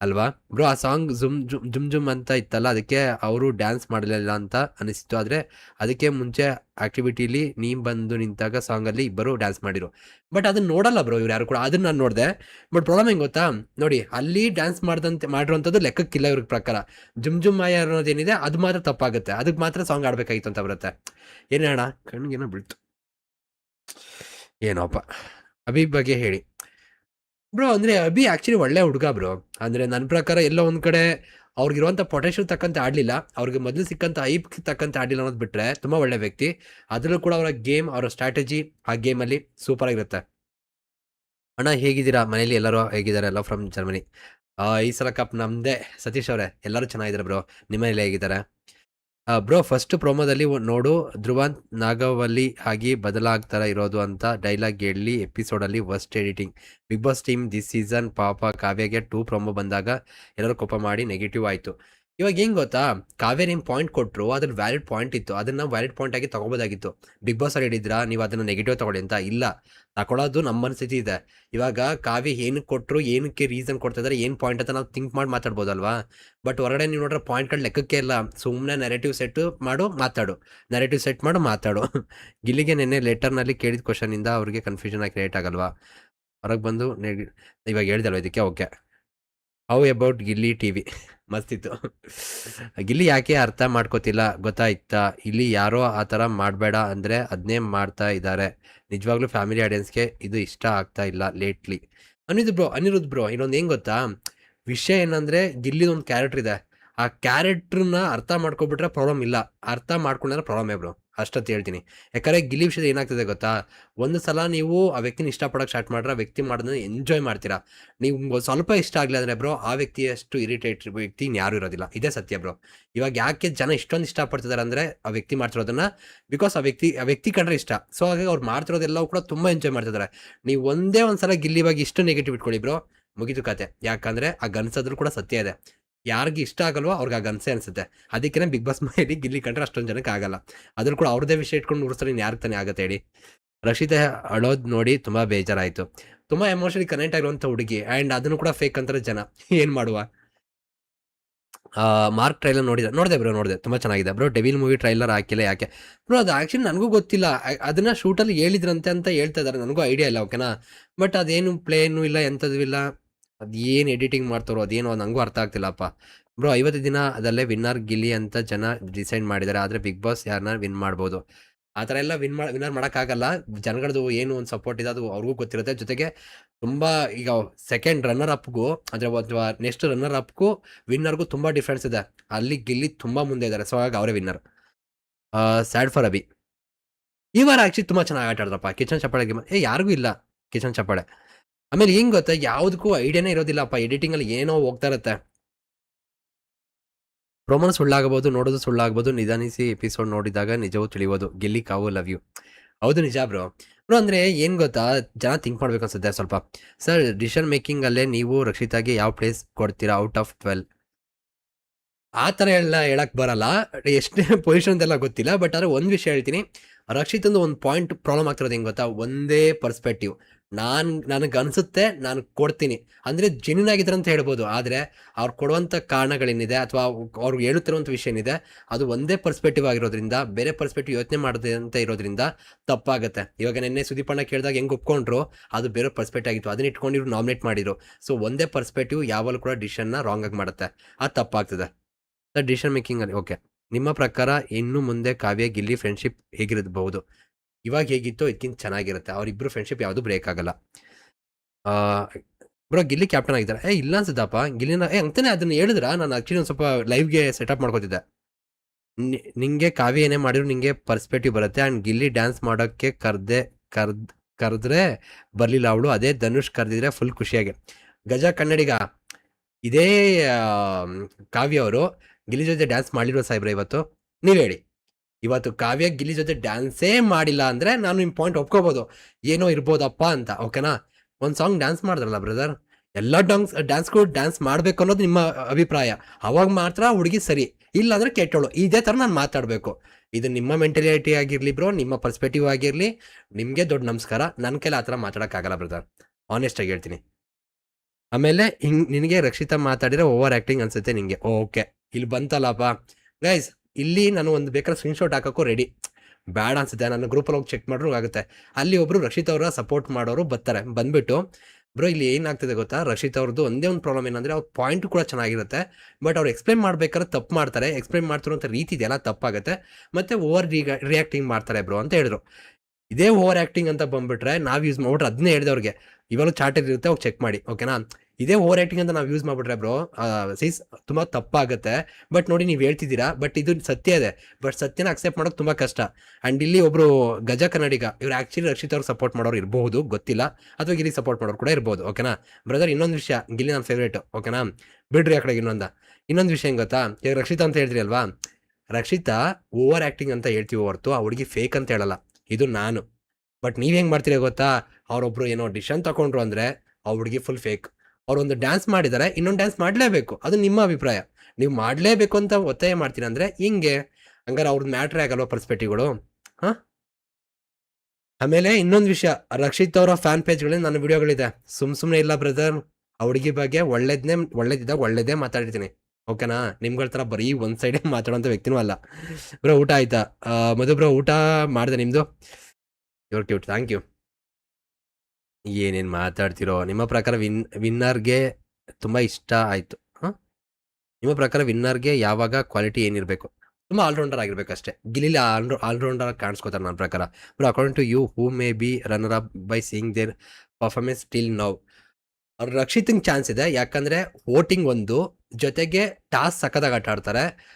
ಅಲ್ವಾ? ಬ್ರೋ ಆ ಸಾಂಗ್ ಜುಮ್ ಜುಮ್ ಜುಮ್ ಜುಮ್ ಅಂತ ಇತ್ತಲ್ಲ? ಅದಕ್ಕೆ ಅವರು ಡ್ಯಾನ್ಸ್ ಮಾಡಲಿಲ್ಲ ಅಂತ ಅನಿಸಿತ್ತು ಆದರೆ ಅದಕ್ಕೆ ಮುಂಚೆ ಆಕ್ಟಿವಿಟಿಲಿ ನೀ ಬಂದು ನಿಂತಾಗ ಸಾಂಗಲ್ಲಿ ಇಬ್ಬರು ಡ್ಯಾನ್ಸ್ ಮಾಡಿರು ಬಟ್ ಅದನ್ನ ನೋಡಲ್ಲ ಬ್ರೋ ಇವ್ರು ಯಾರು ಕೂಡ. ಅದನ್ನ ನಾನು ನೋಡಿದೆ. ಬಟ್ ಪ್ರಾಬ್ಲಮ್ ಹೆಂಗೆ ಗೊತ್ತಾ? ನೋಡಿ ಅಲ್ಲಿ ಡ್ಯಾನ್ಸ್ ಮಾಡ್ದಂತೆ ಮಾಡಿರುವಂಥದ್ದು ಲೆಕ್ಕಕ್ಕಿಲ್ಲ ಇವ್ರ ಪ್ರಕಾರ. ಜುಮ್ ಜುಮ್ ಮಾಯ ಅನ್ನೋದೇನಿದೆ ಅದು ಮಾತ್ರ ತಪ್ಪಾಗುತ್ತೆ. ಅದಕ್ಕೆ ಮಾತ್ರ ಸಾಂಗ್ ಆಡಬೇಕಾಗಿತ್ತು ಅಂತ ಬರುತ್ತೆ. ಏನೇ ಅಣ್ಣ ಕಣ್ಗೇನೋ ಬೀಳ್ತು. ಏನೋಪ್ಪ ಅಭಿ ಬಗ್ಗೆ ಹೇಳಿ. ಬ್ರೋ ಅಂದರೆ ಅಭಿ ಆ್ಯಕ್ಚುಲಿ ಒಳ್ಳೆ ಹುಡುಗ ಬ್ರೋ ಅಂದರೆ ನನ್ನ ಪ್ರಕಾರ ಎಲ್ಲೋ ಒಂದು ಕಡೆ ಅವ್ರಿಗಿರುವಂಥ ಪೊಟೆನ್ಷಿಯಲ್ ತಕ್ಕಂತ ಆಡ್ಲಿಲ್ಲ. ಅವ್ರಿಗೆ ಮೊದಲು ಸಿಕ್ಕಂತ ಐಪ್ ತಕ್ಕಂತ ಆಡ್ಲಿಲ್ಲ ಅನ್ನೋದು ಬಿಟ್ಟರೆ ತುಂಬಾ ಒಳ್ಳೆ ವ್ಯಕ್ತಿ. ಅದರಲ್ಲೂ ಕೂಡ ಅವರ ಗೇಮ್ ಅವರ ಸ್ಟ್ರಾಟಜಿ ಆ ಗೇಮಲ್ಲಿ ಅಲ್ಲಿ ಸೂಪರ್ ಆಗಿರುತ್ತೆ. ಅಣ್ಣ, ಹೇಗಿದ್ದೀರಾ? ಮನೇಲಿ ಎಲ್ಲರೂ ಹೇಗಿದ್ದಾರೆ? ಎಲ್ಲ ಫ್ರಮ್ ಜರ್ಮನಿ ಈ ಸಲ ಕಪ್ ನಮ್ಮದೇ ಸತೀಶ್ ಅವರೇ. ಎಲ್ಲರೂ ಚೆನ್ನಾಗಿದ್ದಾರೆ ಬ್ರೋ ನಿಮ್ಮ ಮನೇಲಿ ಹೇಗಿದ್ದಾರೆ? ಬ್ರೋ ಫಸ್ಟ್ ಪ್ರೊಮೋದಲ್ಲಿ ನೋಡು ಧ್ರುವಂತ್ ನಾಗವಲ್ಲಿ ಆಗಿ ಬದಲಾಗ್ತಾರ ಇರೋದು ಅಂತ ಡೈಲಾಗ್ ಹೇಳಿ ಎಪಿಸೋಡಲ್ಲಿ worst editing Bigg Boss team this season ಪಾಪ ಕಾವ್ಯಗೆ ಟೂ ಪ್ರೊಮೋ ಬಂದಾಗ ಎಲ್ಲರೂ ಕೋಪ ಮಾಡಿ ನೆಗೆಟಿವ್ ಆಯಿತು. ಇವಾಗ ಹೆಂಗ್ ಗೊತ್ತಾ? ಕಾವೇರಿ ಪಾಯಿಂಟ್ ಕೊಟ್ಟರು ಅದ್ರ ವ್ಯಾಲಿಡ್ ಪಾಯಿಂಟ್ ಇತ್ತು. ಅದನ್ನ ವ್ಯಾಲಿಡ್ ಪಾಯಿಂಟ್ ಆಗಿ ತಗೋಬೋದಾಗಿತ್ತು. ಬಿಗ್ ಬಾಸ್ ಅಲ್ಲಿ ಹೇಳಿದ್ರ, ನೀವು ಅದನ್ನ ನೆಗೆಟಿವ್ ತಗೊಳ್ಳಿ ಅಂತ? ಇಲ್ಲ. ತಗೊಳ್ಳೋದು ನಮ್ಮ ಮನಸ್ಥಿತಿ ಇದೆ. ಇವಾಗ ಕಾವ್ಯ ಏನು ಕೊಟ್ಟರು ಏನಕ್ಕೆ ರೀಸನ್ ಕೊಡ್ತಾ ಏನು ಪಾಯಿಂಟ್ ಅಂತ ನಾವು ಥಿಂಕ್ ಮಾಡಿ ಮಾತಾಡ್ಬೋದಲ್ವಾ? ಬಟ್ ಹೊರಗಡೆ ನೀವು ನೋಡ್ರೆ ಪಾಯಿಂಟ್ಗಳು ಲೆಕ್ಕಕ್ಕೆ ಇಲ್ಲ. ಸುಮ್ಮನೆ ನೆರೆಟಿವ್ ಸೆಟ್ ಮಾಡು, ಮಾತಾಡು. ನೆರೆಟಿವ್ ಸೆಟ್ ಮಾಡು, ಮಾತಾಡು. [laughs] ಗಿಲ್ಲಿಗೆ ನಿನ್ನೆ ಲೆಟರ್ನಲ್ಲಿ ಕೇಳಿದ ಕ್ವಶನಿಂದ ಅವ್ರಿಗೆ ಕನ್ಫ್ಯೂಷನ್ ಆಗಿ ಕ್ರಿಯೇಟ್ ಆಗಲ್ವಾ? ಹೊರಗೆ ಬಂದು ಇವಾಗ ಹೇಳ್ದಲ್ವ ಇದಕ್ಕೆ? Okay how about Gilli T V ಮಸ್ತಿತ್ತು. [laughs] Gilli ಯಾಕೆ ಅರ್ಥ ಮಾಡ್ಕೋತಿಲ್ಲ? ಗೊತ್ತಾಯ್ತಾ? ಇಲ್ಲಿ ಯಾರೋ ಆ ಥರ ಮಾಡಬೇಡ ಅಂದರೆ ಅದನ್ನೇ ಮಾಡ್ತಾ ಇದ್ದಾರೆ. ನಿಜವಾಗ್ಲೂ ಫ್ಯಾಮಿಲಿ ಆಡಿಯನ್ಸ್ಗೆ ಇದು ಇಷ್ಟ ಆಗ್ತಾ ಇಲ್ಲ lately Anirudh bro Anirudh bro, ಇನ್ನೊಂದು ಏನು ಗೊತ್ತಾ? ವಿಷಯ ಏನಂದರೆ ಗಿಲ್ಲಿದ ಒಂದು ಕ್ಯಾರೆಕ್ಟರ್ ಇದೆ. ಆ ಕ್ಯಾರೆಕ್ಟ್ರನ್ನ ಅರ್ಥ ಮಾಡ್ಕೊಬಿಟ್ರೆ ಪ್ರಾಬ್ಲಮ್ ಇಲ್ಲ. ಅರ್ಥ ಮಾಡ್ಕೊಂಡ್ರೆ ಪ್ರಾಬ್ಲಮ್ ಬ್ರೋ? ಅಷ್ಟೊತ್ತು ಹೇಳ್ತೀನಿ. ಯಾಕಂದ್ರೆ ಗಿಲ್ಲಿ ವಿಷಯದ ಏನಾಗ್ತದೆ ಗೊತ್ತಾ? ಒಂದು ಸಲ ನೀವು ಆ ವ್ಯಕ್ತಿನ ಇಷ್ಟಪಡೋಕೆ ಸ್ಟಾರ್ಟ್ ಮಾಡ್ರೆ ಆ ವ್ಯಕ್ತಿ ಮಾಡೋದನ್ನ ಎಂಜಾಯ್ ಮಾಡ್ತೀರಾ? ನೀವು ಸ್ವಲ್ಪ ಇಷ್ಟ ಆಗಲಿ ಅಂದರೆ ಬ್ರೋ ಆ ವ್ಯಕ್ತಿಯಷ್ಟು ಇರಿಟೇಟ್ ವ್ಯಕ್ತಿ ಯಾರೂ ಇರೋದಿಲ್ಲ. ಇದೇ ಸತ್ಯ ಬ್ರೋ ಇವಾಗ ಯಾಕೆ ಜನ ಇಷ್ಟೊಂದು ಇಷ್ಟಪಡ್ತಿದ್ದಾರೆ ಅಂದರೆ ಆ ವ್ಯಕ್ತಿ ಮಾಡ್ತಿರೋದನ್ನ ಬಿಕಾಸ್ ಆ ವ್ಯಕ್ತಿ ಆ ವ್ಯಕ್ತಿ ಕಂಡ್ರೆ ಇಷ್ಟ. ಸೊ ಹಾಗಾಗಿ ಅವ್ರು ಮಾಡ್ತಿರೋದೆಲ್ಲವೂ ಕೂಡ ತುಂಬ ಎಂಜಾಯ್ ಮಾಡ್ತಿದ್ದಾರೆ ನೀವು ಒಂದೇ ಒಂದು ಸಲ ಗಿಲ್ಲಿವಾಗಿ ಇಷ್ಟು ನೆಗೆಟಿವ್ ಇಟ್ಕೊಳ್ಳಿ ಬ್ರೋ ಮುಗಿತು ಕತೆ. ಯಾಕಂದರೆ ಆ ಗನ್ಸದ್ರು ಕೂಡ ಸತ್ಯ ಇದೆ. ಯಾರಿಗೆ ಇಷ್ಟ ಆಗಲ್ವೋ ಅವ್ರಿಗೆ ಆ ಗನ್ಸೆ ಅನ್ಸುತ್ತೆ. ಅದಕ್ಕೆ ಬಿಗ್ ಬಾಸ್ ಮನೆಯಲ್ಲಿ ಗಿಲ್ಲಿ ಕಂಡ್ರೆ ಅಷ್ಟೊಂದು ಜನಕ್ಕೆ ಆಗಲ್ಲ. ಅದ್ರ ಕೂಡ ಅವ್ರದೇ ವಿಷಯ ಇಟ್ಕೊಂಡು ಉರ್ಸ್ತಾರೆ ಯಾರಿಗೆ ತಾನೇ ಆಗತ್ತೆ ಹೇಳಿ. ರಕ್ಷಿತ ಅಳೋದು ನೋಡಿ ತುಂಬಾ ಬೇಜಾರಾಯಿತು. ತುಂಬಾ ಎಮೋಷನಲಿ ಕನೆಕ್ಟ್ ಆಗಿರುವಂಥ ಹುಡುಗಿ ಅಂಡ್ ಅದನ್ನು ಕೂಡ ಫೇಕ್ ಅಂತಾರೆ ಜನ. ಏನು ಮಾಡುವ? ಮಾರ್ಕ್ ಟ್ರೈಲರ್ ನೋಡಿದೆ. ನೋಡಿದೆ ಬ್ರೋ ನೋಡಿದೆ. ತುಂಬ ಚೆನ್ನಾಗಿದೆ. ಬ್ರೋ ಡೆವಿಲ್ ಮೂವಿ ಟ್ರೈಲರ್ ಹಾಕಿಲ್ಲ ಯಾಕೆ? ಬ್ರೋ ಅದು ಆಕ್ಚುಲಿ ನನಗೂ ಗೊತ್ತಿಲ್ಲ. ಅದನ್ನ ಶೂಟಲ್ಲಿ ಹೇಳಿದ್ರಂತೆ ಅಂತ ಹೇಳ್ತಾ ಇದ್ದಾರೆ. ನನಗೂ ಐಡಿಯಾ ಇಲ್ಲ ಓಕೆನಾ ಬಟ್ ಅದೇನು ಪ್ಲೇನು ಇಲ್ಲ ಎಂಥದ್ದು ಇಲ್ಲ. ಅದೇನು ಎಡಿಟಿಂಗ್ ಮಾಡ್ತಾರೋ, ಅದೇನೋ ನನಗೂ ಅರ್ಥ ಆಗ್ತಿಲ್ಲಪ್ಪ. ಬ್ರೋ, ಐವತ್ತು ದಿನ ಅದಲ್ಲೇ ವಿನ್ನರ್ ಗಿಲ್ಲಿ ಅಂತ ಜನ ಡಿಸೈಡ್ ಮಾಡಿದ್ದಾರೆ ಆದರೆ ಬಿಗ್ ಬಾಸ್ ಯಾರನ್ನ ವಿನ್ ಮಾಡ್ಬೋದು? ಆ ಥರ ಎಲ್ಲ ವಿನ್ ಮಾಡಿ ವಿನ್ನರ್ ಮಾಡೋಕ್ಕಾಗಲ್ಲ. ಜನಗಳದ್ದು ಏನು ಒಂದು ಸಪೋರ್ಟ್ ಇದೆ ಅದು ಅವ್ರಿಗೂ ಗೊತ್ತಿರುತ್ತೆ. ಜೊತೆಗೆ ತುಂಬ ಈಗ ಸೆಕೆಂಡ್ ರನ್ನರ್ ಅಪ್ಗೂ ಅಂದರೆ ಅಥವಾ ನೆಕ್ಸ್ಟ್ ರನ್ನರ್ ಅಪ್ಗೂ ವಿನ್ನರ್ಗೂ ತುಂಬ ಡಿಫ್ರೆನ್ಸ್ ಇದೆ. ಅಲ್ಲಿ ಗಿಲ್ಲಿ ತುಂಬ ಮುಂದೆ ಇದ್ದಾರೆ ಸೊ ಹಾಗಾಗಿ ಅವರೇ ವಿನ್ನರ್ ಸ್ಯಾಡ್ ಫಾರ್ ಅಬಿ ಈ ವಾರ ಆ್ಯಕ್ಚುಲಿ ತುಂಬ ಚೆನ್ನಾಗಿ ಆಟ ಆಡಿದ್ರಪ್ಪ. ಕಿಚನ್ ಚಪ್ಪಾಳೆ ಗೇಮ್, ಏ, ಯಾರಿಗೂ ಇಲ್ಲ ಕಿಚನ್ ಚಪ್ಪಾಳೆ. ಆಮೇಲೆ ಹೆಂಗ್ ಗೊತ್ತಾ? ಯಾವುದಕ್ಕೂ ಐಡಿಯಾನೇ ಇರೋದಿಲ್ಲಪ್ಪ. ಎಡಿಟಿಂಗ್ ಅಲ್ಲಿ ಏನೋ ಹೋಗ್ತಾ ಇರತ್ತೆ. ಪ್ರೊಮೋನ ಸುಳ್ಳಾಗಬಹುದು, ನೋಡೋದು ಸುಳ್ಳಾಗಬಹುದು, ನಿಧಾನಿಸಿ ಎಪಿಸೋಡ್ ನೋಡಿದಾಗ ನಿಜವೂ ತಿಳಿಯೋದು ಗೆಲ್ಲಿ ಕಾವು ಲವ್ ಯು ಹೌದು ನಿಜ ಬ್ರೋ. ಬ್ರೋ, ಅಂದ್ರೆ ಏನ್ ಗೊತ್ತಾ? ಜನ ಥಿಂಕ್ ಮಾಡ್ಬೇಕು ಅನ್ಸುತ್ತೆ ಸ್ವಲ್ಪ. ಸರ್ ಡಿಸಿಷನ್ ಮೇಕಿಂಗ್ ಅಲ್ಲೇ ನೀವು ರಕ್ಷಿತಾಗೆ ಯಾವ ಪ್ಲೇಸ್ ಕೊಡ್ತೀರಾ ಔಟ್ ಆಫ್ ಟ್ವೆಲ್ ಆ ಥರ ಎಲ್ಲ ಹೇಳಕ್ ಬರಲ್ಲ. ಎಷ್ಟೇ ಪೊಸಿಷನ್ ಎಲ್ಲ ಗೊತ್ತಿಲ್ಲ ಬಟ್ ಆದ್ರೆ ಒಂದು ವಿಷಯ ಹೇಳ್ತೀನಿ. ರಕ್ಷಿತ್ ಒಂದು ಪಾಯಿಂಟ್ ಪ್ರಾಬ್ಲಮ್ ಆಗ್ತಿರೋದು ಹೆಂಗ್ ಗೊತ್ತಾ? ಒಂದೇ ಪರ್ಸ್ಪೆಕ್ಟಿವ್ ನಾನ್ ನನಗೆ ಅನ್ಸುತ್ತೆ ನಾನು ಕೊಡ್ತೀನಿ. ಅಂದರೆ ಜೆನ್ಯೂನ್ ಆಗಿದ್ರು ಅಂತ ಹೇಳ್ಬೋದು. ಆದರೆ ಅವ್ರು ಕೊಡುವಂಥ ಕಾರಣಗಳೇನಿದೆ ಅಥವಾ ಅವ್ರು ಹೇಳುತ್ತಿರುವಂಥ ವಿಷಯ ಏನಿದೆ ಅದು ಒಂದೇ ಪರ್ಸ್ಪೆಕ್ಟಿವ್ ಆಗಿರೋದ್ರಿಂದ, ಬೇರೆ ಪರ್ಸ್ಪೆಕ್ಟಿವ್ ಯೋಚನೆ ಮಾಡದೆ ಅಂತ ಇರೋದ್ರಿಂದ ತಪ್ಪಾಗುತ್ತೆ. ಇವಾಗ ನಿನ್ನೆ ಸುದೀಪಣ್ಣ ಕೇಳಿದಾಗ ಹೆಂಗೆ ಒಪ್ಕೊಂಡ್ರು, ಅದು ಬೇರೆ ಪರ್ಸ್ಪೆಕ್ಟಿವ್ ಆಗಿತ್ತು. ಅದನ್ನ ಇಟ್ಕೊಂಡು ಇವ್ರು ನಾಮಿನೇಟ್ ಮಾಡಿದ್ರು. ಸೊ ಒಂದೇ ಪರ್ಸ್ಪೆಕ್ಟಿವ್ ಯಾವಾಗಲೂ ಕೂಡ ಡಿಸಿಷನ್ನ ರಾಂಗ್ ಆಗಿ ಮಾಡುತ್ತೆ. ಅದು ತಪ್ಪಾಗ್ತದೆ. ಡಿಸಿಷನ್ ಮೇಕಿಂಗ್ ಮೇಕಿಂಗಲ್ಲಿ ಓಕೆ ನಿಮ್ಮ ಪ್ರಕಾರ ಇನ್ನು ಮುಂದೆ ಕಾವ್ಯ, ಗಿಲ್ಲಿ ಫ್ರೆಂಡ್ಶಿಪ್ ಹೇಗಿರಬಹುದು? ಇವಾಗ ಹೇಗಿತ್ತು ಇದಕ್ಕಿಂತ ಚೆನ್ನಾಗಿರುತ್ತೆ. ಅವರಿಬ್ರು ಫ್ರೆಂಡ್ಶಿಪ್ ಯಾವುದು ಬ್ರೇಕ್ ಆಗಲ್ಲ. ಬ್ರೋ ಗಿಲ್ಲಿ ಕ್ಯಾಪ್ಟನ್ ಆಗಿದ್ದಾರೆ. ಏ, ಇಲ್ಲ ಅನ್ಸುತ್ತಪ್ಪ. ಗಿಲ್ಲಿನ, ಏ, ಅಂತಾನೆ ಅದನ್ನ ಹೇಳಿದ್ರ? ನಾನು ಆಕ್ಚುಲಿ ಒಂದು ಸ್ವಲ್ಪ ಲೈವ್ಗೆ ಸೆಟಪ್ ಮಾಡ್ಕೋತಿದ್ದೆ. ನಿಂಗೆ ಕಾವ್ಯ ಏನೇ ಮಾಡಿದ್ರು ನಿಂಗೆ ಪರ್ಸ್ಪೆಕ್ಟಿವ್ ಬರುತ್ತೆ. ಆ್ಯಂಡ್ ಗಿಲ್ಲಿ ಡ್ಯಾನ್ಸ್ ಮಾಡೋಕ್ಕೆ ಕರ್ದೆ, ಕರ್ದ್, ಕರೆದ್ರೆ ಬರಲಿಲ್ಲ ಅವಳು. ಅದೇ ಧನುಷ್ ಕರೆದಿದ್ರೆ ಫುಲ್ ಖುಷಿಯಾಗಿ. ಗಜ ಕನ್ನಡಿಗ. ಇದೇ ಕಾವ್ಯ ಅವರು ಗಿಲ್ಲಿ ಜೊತೆ ಡ್ಯಾನ್ಸ್ ಮಾಡಿರೋ ಸಾಹೇಬ್ರ ಇವತ್ತು. ನೀವು ಹೇಳಿ. ಇವತ್ತು ಕಾವ್ಯ ಗಿಲ್ಲಿ ಜೊತೆ ಡ್ಯಾನ್ಸೇ ಮಾಡಿಲ್ಲ ಅಂದ್ರೆ ನಾನು ನಿಮ್ಮ ಪಾಯಿಂಟ್ ಒಪ್ಕೋಬಹುದು ಏನೋ ಇರ್ಬೋದಪ್ಪ ಅಂತ ಓಕೆನಾ ಒಂದು ಸಾಂಗ್ ಡ್ಯಾನ್ಸ್ ಮಾಡಿದ್ರಲ್ಲ ಬ್ರದರ್ ಎಲ್ಲ ಡಾನ್ಸ್ ಡ್ಯಾನ್ಸ್ಗೂ ಡ್ಯಾನ್ಸ್ ಮಾಡಬೇಕು ಅನ್ನೋದು ನಿಮ್ಮ ಅಭಿಪ್ರಾಯ. ಅವಾಗ ಮಾತ್ರ ಹುಡುಗಿ ಸರಿ. ಇಲ್ಲ ಅಂದ್ರೆ ಕೆಟ್ಟೋಳು. ಇದೇ ತರ ನಾನು ಮಾತಾಡಬೇಕು. ಇದು ನಿಮ್ಮ ಮೆಂಟಾಲಿಟಿ ಆಗಿರಲಿ ಬ್ರೋ ನಿಮ್ಮ ಪರ್ಸ್ಪೆಕ್ಟಿವ್ ಆಗಿರಲಿ, ನಿಮಗೆ ದೊಡ್ಡ ನಮಸ್ಕಾರ. ನನ್ನ ಕೈಲಿ ಆ ಥರ ಮಾತಾಡೋಕ್ಕಾಗಲ್ಲ ಬ್ರದರ್ ಆನೆಸ್ಟ್ ಆಗಿ ಹೇಳ್ತೀನಿ. ಆಮೇಲೆ ಹಿಂಗೆ ನಿನಗೆ ರಕ್ಷಿತಾ ಮಾತಾಡಿದ್ರೆ ಓವರ್ ಆಕ್ಟಿಂಗ್ ಅನ್ಸುತ್ತೆ ನಿಮಗೆ ಓಕೆ ಇಲ್ಲಿ ಬಂತಲ್ಲಪ್ಪ. ಗೈಸ್ ಇಲ್ಲಿ ನಾನು ಒಂದು ಬೇಕಾದ್ರೆ ಸ್ಕ್ರೀನ್ಶಾಟ್ ಹಾಕೋಕ್ಕೂ ರೆಡಿ ಬೇಡ ಅನ್ಸುತ್ತೆ ನಾನು ಗ್ರೂಪಲ್ಲಿ ಹೋಗಿ ಚೆಕ್ ಮಾಡ್ರೂ ಆಗುತ್ತೆ. ಅಲ್ಲಿ ಒಬ್ರು ರಕ್ಷಿತ್ ಅವರ ಸಪೋರ್ಟ್ ಮಾಡೋರು ಬರ್ತಾರೆ. ಬಂದ್ಬಿಟ್ಟು, ಬ್ರೋ, ಇಲ್ಲಿ ಏನಾಗ್ತಿದೆ ಗೊತ್ತಾ? ರಕ್ಷಿತ್ ಅವ್ರದ್ದು ಒಂದೇ ಒಂದು ಪ್ರಾಬ್ಲಮ್ ಏನಂದ್ರೆ ಅವ್ರ ಪಾಯಿಂಟ್ ಕೂಡ ಚೆನ್ನಾಗಿರುತ್ತೆ. ಬಟ್ ಅವ್ರು ಎಕ್ಸ್ಪ್ಲೈನ್ ಮಾಡ್ಬೇಕಾದ್ರೆ ತಪ್ಪು ಮಾಡ್ತಾರೆ. ಎಕ್ಸ್ಪ್ಲೈನ್ ಮಾಡ್ತಿರೋಂಥ ರೀತಿ ಇದೆಲ್ಲ ತಪ್ಪಾಗುತ್ತೆ. ಮತ್ತೆ ಓವರ್ ರಿಯಾಕ್ಟಿಂಗ್ ಮಾಡ್ತಾರೆ ಬ್ರೋ ಅಂತ ಹೇಳಿದ್ರು. ಇದೇ ಓವರ್ ಆ್ಯಕ್ಟಿಂಗ್ ಅಂತ ಬಂದ್ಬಿಟ್ರೆ ನಾವು ಯೂಸ್ ಮಾಡ್ಬಿಟ್ರೆ ಅದನ್ನೇ ಹೇಳಿದೆ ಅವ್ರಿಗೆ. ಇವಾಗ ಚಾರ್ಟರ್ ಇರುತ್ತೆ ಅವ್ರು ಚೆಕ್ ಮಾಡಿ. ಓಕೆನಾ ಇದೇ ಓವರ್ ಆಕ್ಟಿಂಗ್ ಅಂತ ನಾವು ಯೂಸ್ ಮಾಡ್ಬಿಟ್ರೆ ಬ್ರೋ ಸೀಸ್ ತುಂಬ ತಪ್ಪಾಗುತ್ತೆ. ಬಟ್ ನೋಡಿ ನೀವು ಹೇಳ್ತಿದ್ದೀರಾ, ಬಟ್ ಇದು ಸತ್ಯ ಇದೆ. ಬಟ್ ಸತ್ಯನ ಅಕ್ಸೆಪ್ಟ್ ಮಾಡೋದು ತುಂಬ ಕಷ್ಟ. ಆ್ಯಂಡ್ ಇಲ್ಲಿ ಒಬ್ರು ಗಜ ಕನ್ನಡಿಗ, ಇವ್ರು ಆ್ಯಕ್ಚುಲಿ ರಕ್ಷಿತ್ ಅವ್ರಿಗೆ ಸಪೋರ್ಟ್ ಮಾಡೋರು ಇರಬಹುದು, ಗೊತ್ತಿಲ್ಲ. ಅಥವಾ ಗಿಲ್ಲಿ ಸಪೋರ್ಟ್ ಮಾಡೋರು ಕೂಡ ಇರ್ಬೋದು ಓಕೆನಾ ಬ್ರದರ್ ಇನ್ನೊಂದು ವಿಷಯ, ಗಿಲ್ಲಿ ನನ್ನ ಫೇವ್ರೇಟ್ ಓಕೆನಾ ಬಿಡ್ರಿ ಆ ಕಡೆಗೆ ಇನ್ನೊಂದ. ಇನ್ನೊಂದು ವಿಷಯ ಹೆಂಗ್ ಗೊತ್ತಾ? ಈಗ ರಕ್ಷಿತಾ ಅಂತ ಹೇಳ್ತೀರಿ ಅಲ್ವಾ? ರಕ್ಷಿತಾ ಓವರ್ ಆ್ಯಕ್ಟಿಂಗ್ ಅಂತ ಹೇಳ್ತೀವಿ ಹೊರತು, ಆ ಹುಡುಗಿ ಫೇಕ್ ಅಂತ ಹೇಳಲ್ಲ. ಇದು ನಾನು. ಬಟ್ ನೀವು ಹೆಂಗೆ ಮಾಡ್ತೀರಾ ಗೊತ್ತಾ? ಅವ್ರೊಬ್ರು ಏನೋ ಡಿಶನ್ ತಗೊಂಡ್ರು ಅಂದ್ರೆ, ಆ ಹುಡುಗಿ ಫುಲ್ ಫೇಕ್ ಅವ್ರೊಂದು ಡ್ಯಾನ್ಸ್ ಮಾಡಿದ್ದಾರೆ ಇನ್ನೊಂದು ಡ್ಯಾನ್ಸ್ ಮಾಡಲೇಬೇಕು. ಅದು ನಿಮ್ಮ ಅಭಿಪ್ರಾಯ. ನೀವು ಮಾಡಲೇಬೇಕು ಅಂತ ಒತ್ತಾಯ ಮಾಡ್ತೀನಿ ಅಂದರೆ ಹಿಂಗೆ, ಹಂಗಾರೆ ಅವ್ರದ್ದು ಮ್ಯಾಟ್ರ್ ಆಗಲ್ವಾ ಪರ್ಸ್ಪೆಕ್ಟಿವ್ಗಳು ಹಾಂ? ಆಮೇಲೆ ಇನ್ನೊಂದು ವಿಷಯ. ರಕ್ಷಿತ್ ಅವರ ಫ್ಯಾನ್ ಪೇಜ್ಗಳಲ್ಲಿ ನನ್ನ ವಿಡಿಯೋಗಳಿದೆ. ಸುಮ್ ಸುಮ್ಮನೆ ಇಲ್ಲ ಬ್ರದರ್ ಆ ಹುಡುಗಿ ಬಗ್ಗೆ ಒಳ್ಳೇದನ್ನೇ ಒಳ್ಳೇದಿದ್ದಾಗ ಒಳ್ಳೇದೇ ಮಾತಾಡಿದ್ದೀನಿ. ಓಕೆನಾ? ನಿಮ್ಗಳ ಥರ ಬರೀ ಒಂದು ಸೈಡೇ ಮಾತಾಡೋಂಥ ವ್ಯಕ್ತಿನೂ ಅಲ್ಲ. ಬ್ರೋ, ಊಟ ಆಯ್ತಾ? ಮಧು ಬ್ರೋ, ಊಟ ಮಾಡಿದೆ ನಿಮ್ಮದು ಇವ್ರ ಕ್ಯೂಟ್ ಥ್ಯಾಂಕ್ ಯು ಏನೇನು ಮಾತಾಡ್ತಿರೋ, ನಿಮ್ಮ ಪ್ರಕಾರ ವಿನ್, ವಿನ್ನರ್ಗೆ ತುಂಬ ಇಷ್ಟ ಆಯಿತು. ಹಾಂ? ನಿಮ್ಮ ಪ್ರಕಾರ ವಿನ್ನರ್ಗೆ ಯಾವಾಗ ಕ್ವಾಲಿಟಿ ಏನಿರಬೇಕು? ತುಂಬ ಆಲ್ರೌಂಡರ್ ಆಗಿರಬೇಕು ಅಷ್ಟೇ. ಗಿಲೀಲಿ ಆಲ್ ಆಲ್ರೌಂಡರ್ ಕಾಣಿಸ್ಕೋತಾರೆ ನನ್ನ ಪ್ರಕಾರ. But according to you who may be runner up by seeing their performance till now ರಕ್ಷಿತಂಗೆ chance ಇದೆ. ಯಾಕಂದರೆ ವೋಟಿಂಗ್ ಒಂದು ಜೊತೆಗೆ ಟಾಸ್ ಸಖತ್ತಾಗಿ ಆಟ ಆಡ್ತಾರೆ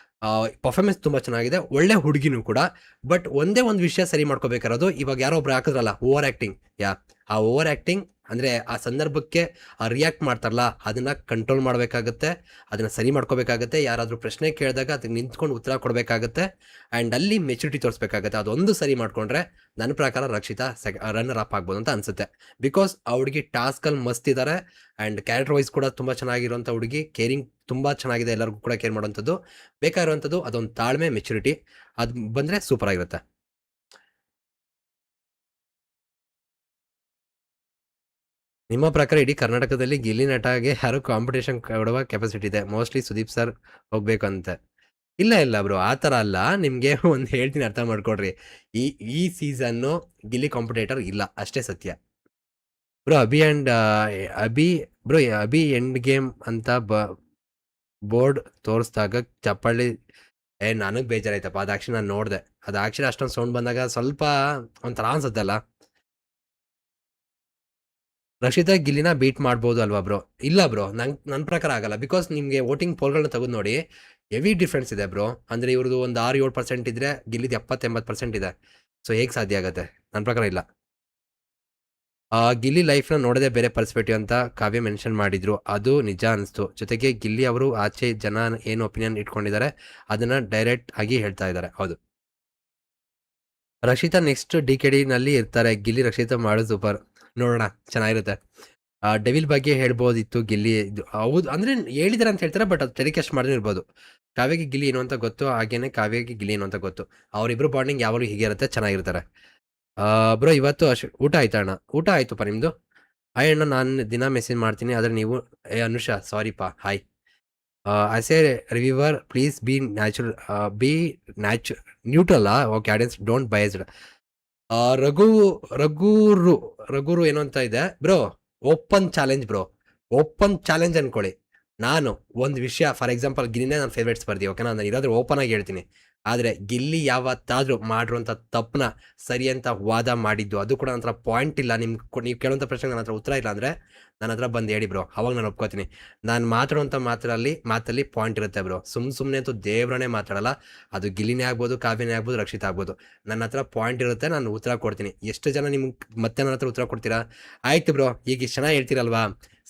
ಪರ್ಫಾರ್ಮೆನ್ಸ್ ತುಂಬ ಚೆನ್ನಾಗಿದೆ, ಒಳ್ಳೆ ಹುಡುಗಿನೂ ಕೂಡ ಬಟ್ ಒಂದೇ ಒಂದು ವಿಷಯ ಸರಿ ಮಾಡ್ಕೋಬೇಕಾರೋದು, ಇವಾಗ ಯಾರೋ ಒಬ್ರು ಹಾಕಿದ್ರಲ್ಲ ಓವರ್ ಆ್ಯಕ್ಟಿಂಗ್ ಯಾ? ಆ ಓವರ್ ಆ್ಯಕ್ಟಿಂಗ್ ಅಂದರೆ ಆ ಸಂದರ್ಭಕ್ಕೆ ರಿಯಾಕ್ಟ್ ಮಾಡ್ತಾರಲ್ಲ, ಅದನ್ನು ಕಂಟ್ರೋಲ್ ಮಾಡಬೇಕಾಗತ್ತೆ, ಅದನ್ನು ಸರಿ ಮಾಡ್ಕೋಬೇಕಾಗತ್ತೆ. ಯಾರಾದರೂ ಪ್ರಶ್ನೆ ಕೇಳಿದಾಗ ಅದಕ್ಕೆ ನಿಂತ್ಕೊಂಡು ಉತ್ತರ ಕೊಡಬೇಕಾಗತ್ತೆ ಆ್ಯಂಡ್ ಅಲ್ಲಿ ಮೆಚುರಿಟಿ ತೋರಿಸ್ಬೇಕಾಗತ್ತೆ. ಅದೊಂದು ಸರಿ ಮಾಡಿಕೊಂಡ್ರೆ ನನ್ನ ಪ್ರಕಾರ ರಕ್ಷಿತಾ ಸೆಕ್ ರನ್ನರ್ ಅಪ್ ಆಗ್ಬೋದು ಅಂತ ಅನ್ಸುತ್ತೆ. ಬಿಕಾಸ್ ಆ ಹುಡುಗಿ ಟಾಸ್ಕಲ್ಲಿ ಮಸ್ತ್ ಇದ್ದಾರೆ ಆ್ಯಂಡ್ ಕ್ಯಾರೆಕ್ಟರ್ ವೈಸ್ ಕೂಡ ತುಂಬ ಚೆನ್ನಾಗಿರುವಂಥ ಹುಡುಗಿ ಕೇರಿಂಗ್ ತುಂಬ ಚೆನ್ನಾಗಿದೆ, ಎಲ್ಲರಿಗೂ ಕೂಡ ಕೇರ್ ಮಾಡುವಂಥದ್ದು. ಬೇಕಾಗಿರುವಂಥದ್ದು ಅದೊಂದು ತಾಳ್ಮೆ ಮೆಚುರಿಟಿ ಅದು ಬಂದರೆ ಸೂಪರ್ ಆಗಿರುತ್ತೆ. ನಿಮ್ಮ ಪ್ರಕಾರ ಇಡೀ ಕರ್ನಾಟಕದಲ್ಲಿ ಗಿಲ್ಲಿ ನಟಗೆ ಯಾರು ಕಾಂಪಿಟೇಷನ್ ಕೊಡುವ ಕೆಪಾಸಿಟಿ ಇದೆ? ಮೋಸ್ಟ್ಲಿ ಸುದೀಪ್ ಸರ್ ಹೋಗ್ಬೇಕಂತೆ. ಇಲ್ಲ ಇಲ್ಲ ಬ್ರೋ ಆ ಥರ ಅಲ್ಲ. ನಿಮಗೆ [laughs] ಒಂದು ಹೇಳ್ತೀನಿ ಅರ್ಥ ಮಾಡ್ಕೊಡ್ರಿ ಈ ಈ ಸೀಸನ್ನು ಗಿಲ್ಲಿ ಕಾಂಪಿಟೇಟರ್ ಇಲ್ಲ. ಅಷ್ಟೇ ಸತ್ಯ. Bro Abhi and Abhi bro Abhi end game ಅಂತ ಬ ಬೋರ್ಡ್ ತೋರಿಸ್ದಾಗ ಚಪ್ಪಾಳಿ, ಏ, ನನಗೆ ಬೇಜಾರಾಯ್ತಪ್ಪ. ಅದು ಆ್ಯಕ್ಚುಲಿ ನಾನು ನೋಡಿದೆ. ಅದು ಆ್ಯಕ್ಚುಲಿ ಅಷ್ಟೊಂದು ಸೌಂಡ್ ಬಂದಾಗ ಸ್ವಲ್ಪ ಒಂಥರ ಅನ್ಸುತ್ತಲ್ಲ. ರಕ್ಷಿತಾ ಗಿಲ್ಲಿನ ಬೀಟ್ ಮಾಡ್ಬೋದು ಅಲ್ವಾ ಬ್ರೋ ಇಲ್ಲ ಬ್ರೋ ನಂಗೆ ನನ್ನ ಪ್ರಕಾರ ಆಗಲ್ಲ. ಬಿಕಾಸ್ ನಿಮಗೆ ವೋಟಿಂಗ್ ಪೋಲ್ಗಳನ್ನ ತೆಗೆದು ನೋಡಿ ಹೆವಿ ಡಿಫ್ರೆನ್ಸ್ ಇದೆ ಬ್ರೋ ಅಂದರೆ ಇವ್ರದ್ದು ಒಂದು ಆರು ಏಳು ಪರ್ಸೆಂಟ್ ಇದ್ದರೆ ಗಿಲ್ಲಿದು ಎಪ್ಪತ್ತೆಂಬತ್ತು ಪರ್ಸೆಂಟ್ ಇದೆ. ಸೊ ಹೇಗೆ ಸಾಧ್ಯ ಆಗುತ್ತೆ? ನನ್ನ ಪ್ರಕಾರ ಇಲ್ಲ. ಆ, ಗಿಲ್ಲಿ ಲೈಫ್ನ ನೋಡದೆ ಬೇರೆ ಪರ್ಸ್ಪೆಕ್ಟಿವ್ ಅಂತ ಕಾವ್ಯ ಮೆನ್ಷನ್ ಮಾಡಿದ್ರು. ಅದು ನಿಜ ಅನಿಸ್ತು. ಜೊತೆಗೆ ಗಿಲ್ಲಿ ಅವರು ಆಚೆ ಜನ ಏನು ಒಪಿನಿಯನ್ ಇಟ್ಕೊಂಡಿದ್ದಾರೆ ಅದನ್ನು ಡೈರೆಕ್ಟ್ ಆಗಿ ಹೇಳ್ತಾ ಇದ್ದಾರೆ ಹೌದು. ರಕ್ಷಿತಾ ನೆಕ್ಸ್ಟ್ ಡಿ ಕೆ ಡಿನಲ್ಲಿ ಇರ್ತಾರೆ. ಗಿಲ್ಲಿ ರಕ್ಷಿತಾ ಮಾಡೋದು ಸೂಪರ್ ನೋಡೋಣ, ಚೆನ್ನಾಗಿರುತ್ತೆ. ಡೆವಿಲ್ ಬಗ್ಗೆ ಹೇಳ್ಬೋದಿತ್ತು, ಗಿಲ್ಲಿ ಹೌದು, ಅಂದ್ರೆ ಹೇಳಿದಾರೆ ಅಂತ ಹೇಳ್ತಾರೆ, ಬಟ್ ಅದು ಟೆಲಿಕಾಸ್ಟ್ ಮಾಡಿದ್ರೆ ಇರ್ಬೋದು. ಕಾವ್ಯಗೆ ಗಿಲ್ಲಿ ಏನು ಅಂತ ಗೊತ್ತು, ಹಾಗೇನೆ ಕಾವ್ಯಗೆ ಗಿಲ್ಲಿ ಏನು ಅಂತ ಗೊತ್ತು. ಅವರಿಬ್ರು ಬಾಂಡಿಂಗ್ ಯಾವಾಗಲೂ ಹೀಗೆ ಇರುತ್ತೆ ಚೆನ್ನಾಗಿರ್ತಾರೆ ಬ್ರೋ, ಇವತ್ತು ಅಶ್, ಊಟ ಆಯ್ತಾ ಅಣ್ಣ? ಊಟ ಆಯ್ತುಪ್ಪ ನಿಮ್ದು? ಹಾಯ್ ಅಣ್ಣ, ನಾನು ದಿನ ಮೆಸೇಜ್ ಮಾಡ್ತೀನಿ, ಆದರೆ ನೀವು, ಏ, ಅನುಷಾ ಪಾ hi I say reviewer please be natural be ನ್ಯಾಚು ನ್ಯೂಟ್ರಲ್ಲ okay audience don't biased Raghu, ರಘುರು ರಘುರು ಏನು ಅಂತ ಇದೆ? Bro open challenge bro open challenge ಅನ್ಕೊಳ್ಳಿ. ನಾನು ಒಂದು ವಿಷಯ ಫಾರ್ ಎಕ್ಸಾಂಪಲ್ ಗಿನ್ನೆ ನನ್ನ ಫೇವ್ರೇಟ್ಸ್ ಬರ್ದಿ ಓಕೆನಾ ನಾನು ಇರೋದ್ರೆ ಓಪನ್ ಆಗಿ ಹೇಳ್ತೀನಿ. ಆದರೆ ಗಿಲ್ಲಿ ಯಾವತ್ತಾದರೂ ಮಾಡಿರುವಂಥ ತಪ್ಪನ್ನ ಸರಿ ಅಂತ ವಾದ ಮಾಡಿದ್ದು, ಅದು ಕೂಡ ನನ್ನ ಪಾಯಿಂಟ್ ಇಲ್ಲ. ನಿಮ್ಗೆ ನೀವು ಕೇಳುವಂಥ ಪ್ರಶ್ನೆಗೆ ನನ್ನ ಹತ್ರ ಉತ್ತರ ಇಲ್ಲ ಅಂದರೆ ನನ್ನ ಹತ್ರ ಬಂದು ಹೇಳಿ ಬ್ರೋ ಅವಾಗ ನಾನು ಒಪ್ಕೋತೀನಿ. ನಾನು ಮಾತಾಡುವಂಥ ಮಾತಲ್ಲಿ ಮಾತಲ್ಲಿ ಪಾಯಿಂಟ್ ಇರುತ್ತೆ ಬ್ರೋ ಸುಮ್ ಸುಮ್ಮನೆ ಅಂತೂ ದೇವ್ರನ್ನೇ ಮಾತಾಡಲ್ಲ. ಅದು ಗಿಲ್ಲಿನೇ ಆಗ್ಬೋದು, ಕಾವ್ಯನೇ ಆಗ್ಬೋದು, ರಕ್ಷಿತ ಆಗ್ಬೋದು. ನನ್ನ ಹತ್ರ ಪಾಯಿಂಟ್ ಇರುತ್ತೆ, ನಾನು ಉತ್ತರ ಕೊಡ್ತೀನಿ. ಎಷ್ಟು ಜನ ನಿಮ್ಗೆ ಮತ್ತೆ ನನ್ನ ಹತ್ರ ಉತ್ತರ ಕೊಡ್ತೀರಾ? ಆಯ್ತು ಬ್ರೋ ಈಗ ಇಷ್ಟು ಜನ ಹೇಳ್ತೀರಲ್ವಾ?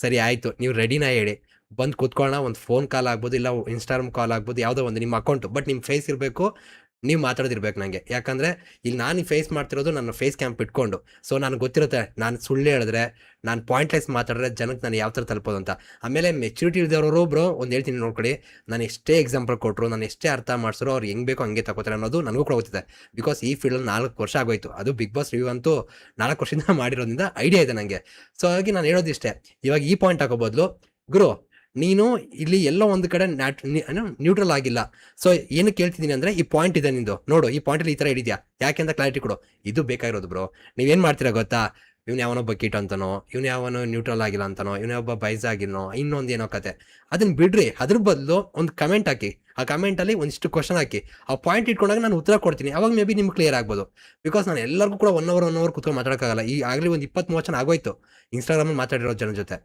ಸರಿ, ಆಯಿತು. ನೀವು ರೆಡಿನ ಹೇಳಿ. ಬಂದು ಕೂತ್ಕೊಳ್ಳೋಣ ಒಂದು ಫೋನ್ ಕಾಲ್ ಆಗ್ಬೋದು, ಇಲ್ಲ ಇನ್ಸ್ಟಾಗ್ರಾಮ್ ಕಾಲ್ ಆಗ್ಬೋದು, ಯಾವುದೋ ಒಂದು ನಿಮ್ಮ ಅಕೌಂಟು. ಬಟ್ ನಿಮ್ಮ ಫೇಸ್ ಇರಬೇಕು, ನೀವು ಮಾತಾಡೋದಿರ್ಬೇಕು ನನಗೆ ಯಾಕಂದರೆ, ಇಲ್ಲಿ ನಾನು ಫೇಸ್ ಮಾಡ್ತಿರೋದು ನನ್ನ ಫೇಸ್ ಕ್ಯಾಂಪ್ ಇಟ್ಕೊಂಡು. ಸೊ, ನನಗೆ ಗೊತ್ತಿರುತ್ತೆ, ನಾನು ಸುಳ್ಳು ಹೇಳಿದ್ರೆ, ನಾನು ಪಾಯಿಂಟ್ಲೆಸ್ ಮಾತಾಡಿದ್ರೆ ಜನಕ್ಕೆ ನಾನು ಯಾವ ಥರ ತಲುಪೋದು ಅಂತ. ಆಮೇಲೆ ಮೆಚುರಿಟಿ ಇದ್ದವರು ಬ್ರೋ ಒಂದು ಹೇಳ್ತೀನಿ ನೋಡ್ಕೊಳ್ಳಿ ನಾನು ಎಷ್ಟೇ ಎಕ್ಸಾಂಪಲ್ ಕೊಟ್ಟರು ನಾನು ಎಷ್ಟೇ ಅರ್ಥ ಮಾಡಿಸಿದ್ರು ಅವ್ರು ಹೆಂಗೆ ಬೇಕೋ ಹಂಗೆ ತಗೋತಾರೆ ಅನ್ನೋದು ನನಗೂ ಕೂಡ ಗೊತ್ತಿದೆ. ಬಿಕಾಸ್ ಈ ಫೀಲ್ಡಲ್ಲಿ ನಾಲ್ಕು ವರ್ಷ ಆಗೋಯ್ತು. ಅದು ಬಿಗ್ ಬಾಸ್ ರಿವ್ಯೂ ಅಂತೂ ನಾಲ್ಕು ವರ್ಷದಿಂದ ಮಾಡಿರೋದ್ರಿಂದ ಐಡಿಯಾ ಇದೆ ನನಗೆ ಸೊ ಹಾಗಾಗಿ ನಾನು ಹೇಳೋದಿಷ್ಟೇ. ಇವಾಗ ಈ ಪಾಯಿಂಟ್ ಹಾಕೋ ಬದಲು, ಗುರು ನೀನು ಇಲ್ಲಿ ಎಲ್ಲೋ ಒಂದು ಕಡೆ ನ್ಯಾಟ್ ನ್ಯೂಟ್ರಲ್ ಆಗಿಲ್ಲ. ಸೊ ಏನು ಕೇಳ್ತಿದ್ದೀನಿ ಅಂದರೆ ಈ ಪಾಯಿಂಟ್ ಇದೆ ನಿಂದು. ನೋಡು, ಈ ಪಾಯಿಂಟಲ್ಲಿ ಈ ಥರ ಹಿಡಿದ್ಯಾ ಯಾಕೆ ಅಂತ ಕ್ಲಾರಿಟಿ ಕೊಡು. ಇದು ಬೇಕಾಗಿರೋದು ಬ್ರೋ ನೀವೇನು ಮಾಡ್ತೀರಾ ಗೊತ್ತಾ? ಇವ್ನು ಯಾವನೋ ಬಕೀಟ್ ಅಂತನೋ, ಇವ್ನು ಯಾವನೋ ನ್ಯೂಟ್ರಲ್ ಆಗಿಲ್ಲ ಅಂತನೋ, ಇವ್ನ ಒಬ್ಬ ಬೈಸ್ ಆಗಿರೋ ಇನ್ನೊಂದು ಏನೋ ಕತೆ. ಅದನ್ನ ಬಿಡ್ರಿ, ಅದ್ರ ಬದಲು ಒಂದು ಕಮೆಂಟ್ ಹಾಕಿ. ಆ ಕಮೆಂಟಲ್ಲಿ ಒಂದಿಷ್ಟು ಕ್ವಶನ್ ಹಾಕಿ. ಆ ಪಾಯಿಂಟ್ ಇಟ್ಕೊಂಡಾಗ ನಾನು ಉತ್ತರ ಕೊಡ್ತೀನಿ. ಅವಾಗ ಮೇ ಬಿ ನಿಮ್ಗೆ ಕ್ಲಿಯರ್ ಆಗ್ಬೋದು. ಬಿಕಾಸ್ ನಾನು ಎಲ್ಲರಿಗೂ ಕೂಡ ಒನ್ ಅವರ್ ಒನ್ ಅವರ್ ಕುತ್ಕೊಂಡು ಮಾತಾಡೋಕ್ಕಾಗಲ್ಲ. ಈ ಆಗಲಿ ಒಂದು ಇಪ್ಪತ್ತು ಮೂವತ್ತು ಜನ ಆಗೋಯ್ತು. ಇನ್ಸ್ಟಾಗ್ರಾಮಲ್ಲಿ ಮಾತಾಡಿರೋ ಜನ ಜೊತೆ.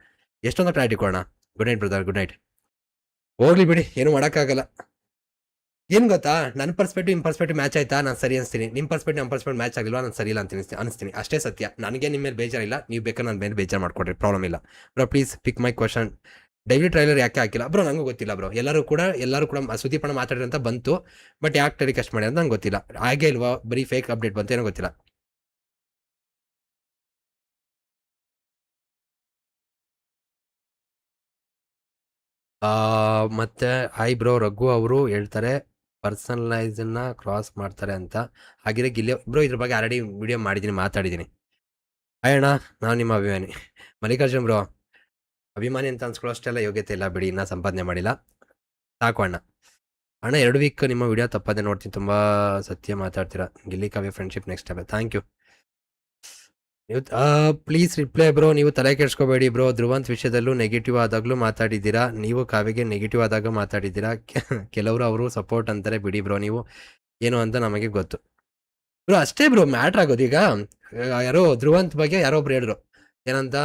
ಎಷ್ಟೊಂದು ಕ್ಲಾರಿಟಿ ಕೊಡೋಣ? Good night brother good night ಹೋಗ್ಲಿ ಬಿಡಿ. ಏನು ಮಾಡೋಕ್ಕಾಗಲ್ಲ. ಏನು ಗೊತ್ತಾ? ನನ್ನ ಪರ್ಸ್ಪೆಕ್ಟಿವ್ ನಿಮ್ಮ ಪರ್ಸ್ಪೆಕ್ಟಿವ್ ಮ್ಯಾಚ್ ಆಯ್ತಾ? ನಾನು ಸರಿ ಅನಿಸ್ತೀನಿ. ನಿಮ್ಮ ಪರ್ಸ್ಪೆಕ್ಟಿವ್ ನಮ್ಮ ಪರ್ಸ್ಪೆಕ್ಟಿವ್ ಮ್ಯಾಚ್ ಆಗಿಲ್ವಾ? ನಾನು ಸರಿ ಇಲ್ಲ ಅಂತ ಅನಿಸ್ತೀನಿ. ಅಷ್ಟೇ ಸತ್ಯ. ನನಗೆ ನಿಮ್ಮ ಮೇಲೆ ಬೇಜಾರಿಲ್ಲ ನೀವು ಬೇಕಾದ್ರೆ ನನ್ನ ಮೇಲೆ ಬೇಜಾರು ಮಾಡ್ಕೊಡ್ರಿ. ಪ್ರಾಬ್ಲಮ್ ಇಲ್ಲ. Bro please pick my question daily trailer ಯಾಕೆ ಹಾಕಿಲ್ಲ? ಬ್ರೋ ನನಗೂ ಗೊತ್ತಿಲ್ಲ ಬ್ರೋ ಎಲ್ಲರೂ ಕೂಡ ಎಲ್ಲರೂ ಕೂಡ ಸುದೀಪಣ್ಣ ಮಾತಾಡ್ರಿ ಅಂತ ಬಂತು. ಬಟ್ ಯಾಕೆ ಟೆಲಿಕಾಸ್ಟ್ ಮಾಡಿ ಅಂತ ನಂಗೆ ಗೊತ್ತಿಲ್ಲ. ಹಾಗೆ ಇಲ್ವಾ? ಬರೀ ಫೇಕ್ ಅಪ್ಡೇಟ್ ಬಂತು. ಏನೋ ಗೊತ್ತಿಲ್ಲ. ಮತ್ತೆ ಐ ಬ್ರೋ, ರಘು ಅವರು ಹೇಳ್ತಾರೆ ಪರ್ಸನಲೈಸನ್ನ ಕ್ರಾಸ್ ಮಾಡ್ತಾರೆ ಅಂತ. ಹಾಗಿದ್ರೆ ಗಿಲ್ಲಿ ಬ್ರೋ, ಇದ್ರ ಬಗ್ಗೆ ಆಲ್ರೆಡಿ ವಿಡಿಯೋ ಮಾಡಿದ್ದೀನಿ, ಮಾತಾಡಿದ್ದೀನಿ. ಅಯ್ಯಣ್ಣ ನಾನು ನಿಮ್ಮ ಅಭಿಮಾನಿ. ಮಲ್ಲಿಕಾರ್ಜುನ್ ಬ್ರೋ, ಅಭಿಮಾನಿ ಅಂತ ಅನ್ಸ್ಕೊಳ್ಳೋ ಅಷ್ಟೆಲ್ಲ ಯೋಗ್ಯತೆ ಇಲ್ಲ ಬಿಡಿ, ಇನ್ನೂ ಸಂಪಾದನೆ ಮಾಡಿಲ್ಲ. ಸಾಕು ಅಣ್ಣ. ಅಣ್ಣ, ಎರಡು ವೀಕ್ ನಿಮ್ಮ ವಿಡಿಯೋ ತಪ್ಪದೆ ನೋಡ್ತೀನಿ, ತುಂಬ ಸತ್ಯ ಮಾತಾಡ್ತೀರಾ. Gilli Kavya friendship next time thank you ನೀವು ಪ್ಲೀಸ್ ರಿಪ್ಲೈ ಬ್ರೋ ನೀವು ತಲೆ ಕೆಡ್ಸ್ಕೋಬೇಡಿ ಬ್ರೋ ಧ್ರುವಂತ್ ವಿಷಯದಲ್ಲೂ ನೆಗೆಟಿವ್ ಆದಾಗಲೂ ಮಾತಾಡಿದ್ದೀರಾ? ನೀವು ಕಾವ್ಯಗೆ ನೆಗೆಟಿವ್ ಆದಾಗ ಮಾತಾಡಿದ್ದೀರಾ? ಕೆಲವರು ಅವರು ಸಪೋರ್ಟ್ ಅಂತಾರೆ, ಬಿಡಿ ಬ್ರೋ ನೀವು ಏನು ಅಂತ ನಮಗೆ ಗೊತ್ತು. ಬ್ರೋ ಅಷ್ಟೇ ಬ್ರೋ ಮ್ಯಾಟ್ರ್ ಆಗೋದು. ಈಗ ಯಾರೋ ಧ್ರುವಂತ್ ಬಗ್ಗೆ ಯಾರೋ ಒಬ್ರು ಹೇಳಿದ್ರು. ಏನಂತ?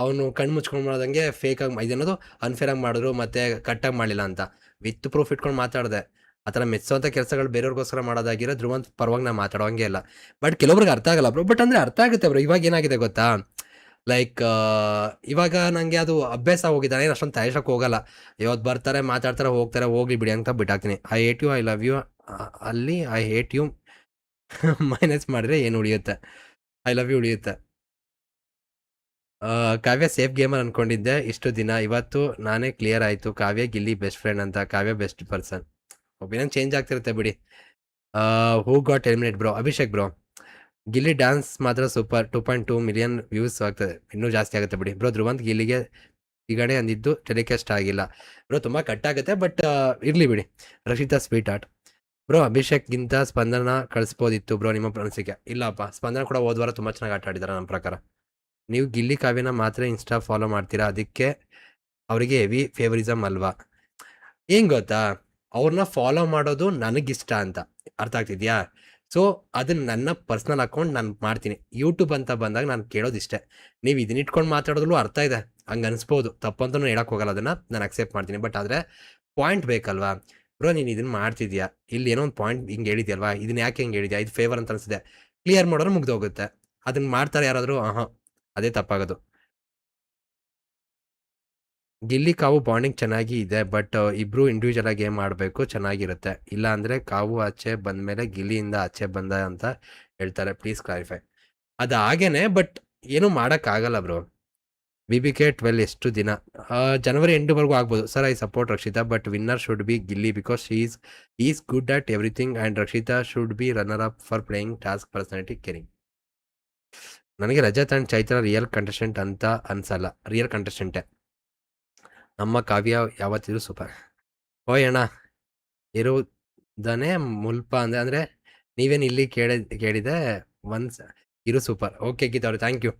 ಅವನು ಕಣ್ಣು ಮುಚ್ಕೊಂಡು ಮಾಡೋದಂಗೆ ಫೇಕ್ ಆಗಿ ಇದೇನದು ಅನ್ಫೇರ್ ಆಗಿ ಮಾಡಿದ್ರು, ಮತ್ತೆ ಕಟ್ಟಾಗಿ ಮಾಡಲಿಲ್ಲ ಅಂತ. ವಿತ್ ಪ್ರೂಫ್ ಇಟ್ಕೊಂಡು ಮಾತಾಡಿದೆ. ಆ ಥರ ಮೆಚ್ಚುವಂಥ ಕೆಲಸಗಳು ಬೇರೆಯವ್ರಿಗೋಸ್ಕರ ಮಾಡೋದಾಗಿರೋ ಧ್ರುವಂತ ಪರವಾಗಿ ನಾನು ಮಾತಾಡೋಂಗೆ ಇಲ್ಲ. ಬಟ್ ಕೆಲವ್ರಿಗೆ ಅರ್ಥ ಆಗಲ್ಲ ಬ್ರೋ ಬಟ್ ಅಂದರೆ ಅರ್ಥ ಆಗುತ್ತೆ ಬ್ರೋ ಇವಾಗ ಏನಾಗಿದೆ ಗೊತ್ತಾ? ಲೈಕ್ ಇವಾಗ ನನಗೆ ಅದು ಅಭ್ಯಾಸ ಹೋಗಿದ್ದಾನೆ ಅಷ್ಟೊಂದು ತಯಾರಿಸೋಕೆ ಹೋಗಲ್ಲ. ಇವತ್ತು ಬರ್ತಾರೆ, ಮಾತಾಡ್ತಾರೆ, ಹೋಗ್ತಾರೆ, ಹೋಗ್ಲಿ ಬಿಡಿ ಅಂತ ಬಿಟ್ಟಾಕ್ತೀನಿ. I hate you I love you ಅಲ್ಲಿ ಐ ಹೇಟ್ ಯು ಮೈನಸ್ ಮಾಡಿದ್ರೆ ಏನು ಉಳಿಯುತ್ತೆ? ಐ ಲವ್ ಯು ಉಳಿಯುತ್ತೆ. ಕಾವ್ಯ ಸೇಫ್ ಗೇಮರ್ ಅನ್ಕೊಂಡಿದ್ದೆ. ಇಷ್ಟು ದಿನ, ಇವತ್ತು ನಾನೇ ಕ್ಲಿಯರ್ ಆಯಿತು. ಕಾವ್ಯ ಗಿಲ್ಲಿ ಬೆಸ್ಟ್ ಫ್ರೆಂಡ್ ಅಂತ. Kavya best person opinion change ಆಗ್ತಿರುತ್ತೆ ಬಿಡಿ. Who got eliminate bro Abhishek bro Gilli dance ಮಾತ್ರ super two point two million views ಆಗ್ತದೆ. ಇನ್ನೂ ಜಾಸ್ತಿ ಆಗುತ್ತೆ ಬಿಡಿ. ಬ್ರೋ ಧ್ರುವಂತ್ ಗಿಲ್ಲಿಗೆ ಈಗಡೆ ಅಂದಿದ್ದು ಟೆಲಿಕಾಸ್ಟ್ ಆಗಿಲ್ಲ. ಬ್ರೋ ತುಂಬ ಕಟ್ ಆಗುತ್ತೆ ಬಟ್ ಇರಲಿ ಬಿಡಿ. ರಕ್ಷಿತಾ ಸ್ವೀಟ್ ಆರ್ಟ್ ಬ್ರೋ ಅಭಿಷೇಕ್ಗಿಂತ ಸ್ಪಂದನ ಕಳಿಸ್ಬೋದಿತ್ತು ಬ್ರೋ ನಿಮ್ಮ ಅನಿಸಿಕೆ? ಇಲ್ಲಪ್ಪ, ಸ್ಪಂದನ ಕೂಡ ಹೋದ ವಾರ ತುಂಬ ಚೆನ್ನಾಗಿ ಆಟ ಆಡಿದ್ದಾರೆ ನಮ್ಮ ಪ್ರಕಾರ. ನೀವು ಗಿಲ್ಲಿ ಕಾವ್ಯನ ಮಾತ್ರ ಇನ್ಸ್ಟಾ ಫಾಲೋ ಮಾಡ್ತೀರಾ? ಅದಕ್ಕೆ ಅವರಿಗೆ ಹೆವಿ ಫೇವರಿಸಮ್ ಅಲ್ವಾ? ಏನು ಗೊತ್ತಾ? ಅವ್ರನ್ನ ಫಾಲೋ ಮಾಡೋದು ನನಗಿಷ್ಟ ಅಂತ. ಅರ್ಥ ಆಗ್ತಿದ್ಯಾ? ಸೊ ಅದನ್ನ ನನ್ನ ಪರ್ಸ್ನಲ್ ಅಕೌಂಟ್ ನಾನು ಮಾಡ್ತೀನಿ. ಯೂಟ್ಯೂಬ್ ಅಂತ ಬಂದಾಗ ನಾನು ಕೇಳೋದಿಷ್ಟೇ ನೀವು ಇದನ್ನ ಇಟ್ಕೊಂಡು ಮಾತಾಡೋದ್ಲು ಅರ್ಥ ಇದೆ. ಹಂಗೆ ಅನಿಸ್ಬೋದು. ತಪ್ಪಂತೂ ಹೇಳಕ್ಕೆ ಹೋಗಲ್ಲ ಅದನ್ನು. ನಾನು ಅಕ್ಸೆಪ್ಟ್ ಮಾಡ್ತೀನಿ. ಬಟ್ ಆದರೆ ಪಾಯಿಂಟ್ ಬೇಕಲ್ವಾ? ಬ್ರೋ, ನೀನು ಇದನ್ನ ಮಾಡ್ತಿದ್ಯಾ? ಇಲ್ಲಿ ಏನೋ ಒಂದು ಪಾಯಿಂಟ್ ಹಿಂಗೆ ಹೇಳಿದ್ಯಲ್ವಾ? ಇದನ್ನ ಯಾಕೆ ಹಿಂಗೆ ಹೇಳಿದ್ಯಾ? ಇದು ಫೇವರ್ ಅಂತ ಅನಿಸಿದೆ ಕ್ಲಿಯರ್ ಮಾಡೋರು ಮುಗ್ದೋಗುತ್ತೆ. ಅದನ್ನ ಮಾಡ್ತಾರೆ ಯಾರಾದರೂ ಹಾಂ ಅದೇ ತಪ್ಪಾಗೋದು. ಗಿಲ್ಲಿ ಕಾವು ಬಾಂಡಿಂಗ್ ಚೆನ್ನಾಗಿ ಇದೆ, ಬಟ್ ಇಬ್ರು ಇಂಡಿವಿಜುವಲ್ ಆಗಿ ಗೇಮ್ ಆಡಬೇಕು ಚೆನ್ನಾಗಿರುತ್ತೆ. ಇಲ್ಲ ಅಂದ್ರೆ ಕಾವು ಆಚೆ ಬಂದ ಮೇಲೆ ಗಿಲ್ಲಿಯಿಂದ ಆಚೆ ಬಂದ ಅಂತ ಹೇಳ್ತಾರೆ. ಪ್ಲೀಸ್ ಕ್ಲಾರಿಫೈ ಅದು ಹಾಗೇನೆ, ಬಟ್ ಏನು ಮಾಡೋಕ್ಕಾಗಲ್ಲ bro B B K twelve ಎಷ್ಟು ದಿನ? ಜನವರಿ ಎಂಡ್ವರೆಗೂ ಆಗ್ಬೋದು. Sir I support Rakshita but winner should be Gilli because is is good at everything and Rakshita should be runner up for playing task personality caring ನನಗೆ Rajath and Chaitra real contestant ಅಂತ ಅನ್ಸಲ್ಲ. Real ಕಂಟೆಸ್ಟೆಂಟೇ ನಮ್ಮ ಕಾವ್ಯ ಯಾವತ್ತಿದ್ರು super. ಓಯ್ ಅಣ್ಣ. ಇರುವುದನೇ ಮುಲ್ಪ ಅಂದರೆ ಅಂದರೆ ನೀವೇನು ಇಲ್ಲಿ ಕೇಳ, ಕೇಳಿದೆ ಒನ್ಸ್ ಇರು ಸೂಪರ್. ಓಕೆ ಗೀತ ಅವ್ರೆ thank you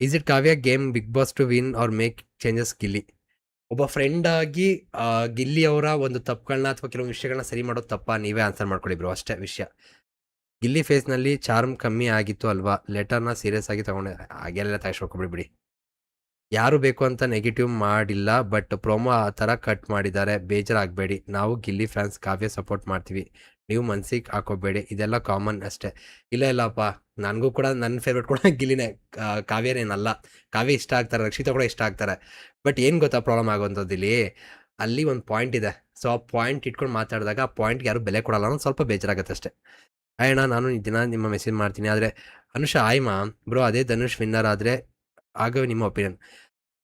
is it Kavya game Bigg Boss to win or make changes Gilli? ಒಬ್ಬ ಫ್ರೆಂಡ್ ಆಗಿ ಗಿಲ್ಲಿ ಅವರ ಒಂದು ತಪ್ಪುಗಳನ್ನ ಅಥವಾ ಕೆಲವು ವಿಷಯಗಳನ್ನ ಸರಿ ಮಾಡೋದು ತಪ್ಪ ನೀವೇ ಆನ್ಸರ್ ಮಾಡ್ಕೊಳ್ಳಿ ಬ್ರೋ ಅಷ್ಟೇ ವಿಷಯ. ಗಿಲ್ಲಿ ಫೇಸ್ನಲ್ಲಿ ಚಾರ್ಮ್ ಕಮ್ಮಿ ಆಗಿತ್ತು ಅಲ್ವಾ? ಲೆಟರ್ನ ಸೀರಿಯಸ್ ಆಗಿ ತಗೊಂಡೆ. ಹಾಗೆಲ್ಲ ತಗೊಂಡ್ಬಿಡಿ ಬಿಡಿ. ಯಾರು ಬೇಕು ಅಂತ ನೆಗೆಟಿವ್ ಮಾಡಿಲ್ಲ ಬಟ್ ಪ್ರೊಮೋ ಆ ಥರ ಕಟ್ ಮಾಡಿದ್ದಾರೆ. ಬೇಜಾರಾಗಬೇಡಿ. ನಾವು ಗಿಲ್ಲಿ ಫ್ಯಾನ್ಸ್ ಕಾವ್ಯ ಸಪೋರ್ಟ್ ಮಾಡ್ತೀವಿ. ನೀವು ಮನ್ಸಿಗೆ ಹಾಕೋಬೇಡಿ. ಇದೆಲ್ಲ ಕಾಮನ್ ಅಷ್ಟೇ. ಇಲ್ಲ, ಇಲ್ಲಪ್ಪ. ನನಗೂ ಕೂಡ ನನ್ನ ಫೇವ್ರೇಟ್ ಕೂಡ ಗಿಲ್ಲಿನೇ. ಕಾವ್ಯನೇನಲ್ಲ. ಕಾವ್ಯ ಇಷ್ಟ ಆಗ್ತಾರೆ, ರಕ್ಷಿತ ಕೂಡ ಇಷ್ಟ ಆಗ್ತಾರೆ. ಬಟ್ ಏನು ಗೊತ್ತಾ ಪ್ರಾಬ್ಲಮ್ ಆಗುವಂಥದ್ದು ಇಲ್ಲಿ? ಅಲ್ಲಿ ಒಂದು ಪಾಯಿಂಟ್ ಇದೆ. ಸೊ ಆ ಪಾಯಿಂಟ್ ಇಟ್ಕೊಂಡು ಮಾತಾಡಿದಾಗ ಆ ಪಾಯಿಂಟ್ಗೆ ಯಾರು ಬೆಲೆ ಕೊಡಲ್ಲ ಅನ್ನೋದು ಸ್ವಲ್ಪ ಬೇಜಾರಾಗುತ್ತೆ ಅಷ್ಟೇ. ಅಯ್ಯಣ್ಣ, ನಾನು ಈ ದಿನ ನಿಮ್ಮ ಮೆಸೇಜ್ ಮಾಡ್ತೀನಿ. ಆದರೆ, ಅನುಷ ಆಯ್ಮಾ ಬ್ರೋ ಅದೇ ಧನುಷ್ ವಿನ್ನರ್ ಆದರೆ ಆಗ ನಿಮ್ಮ ಒಪಿನಿಯನ್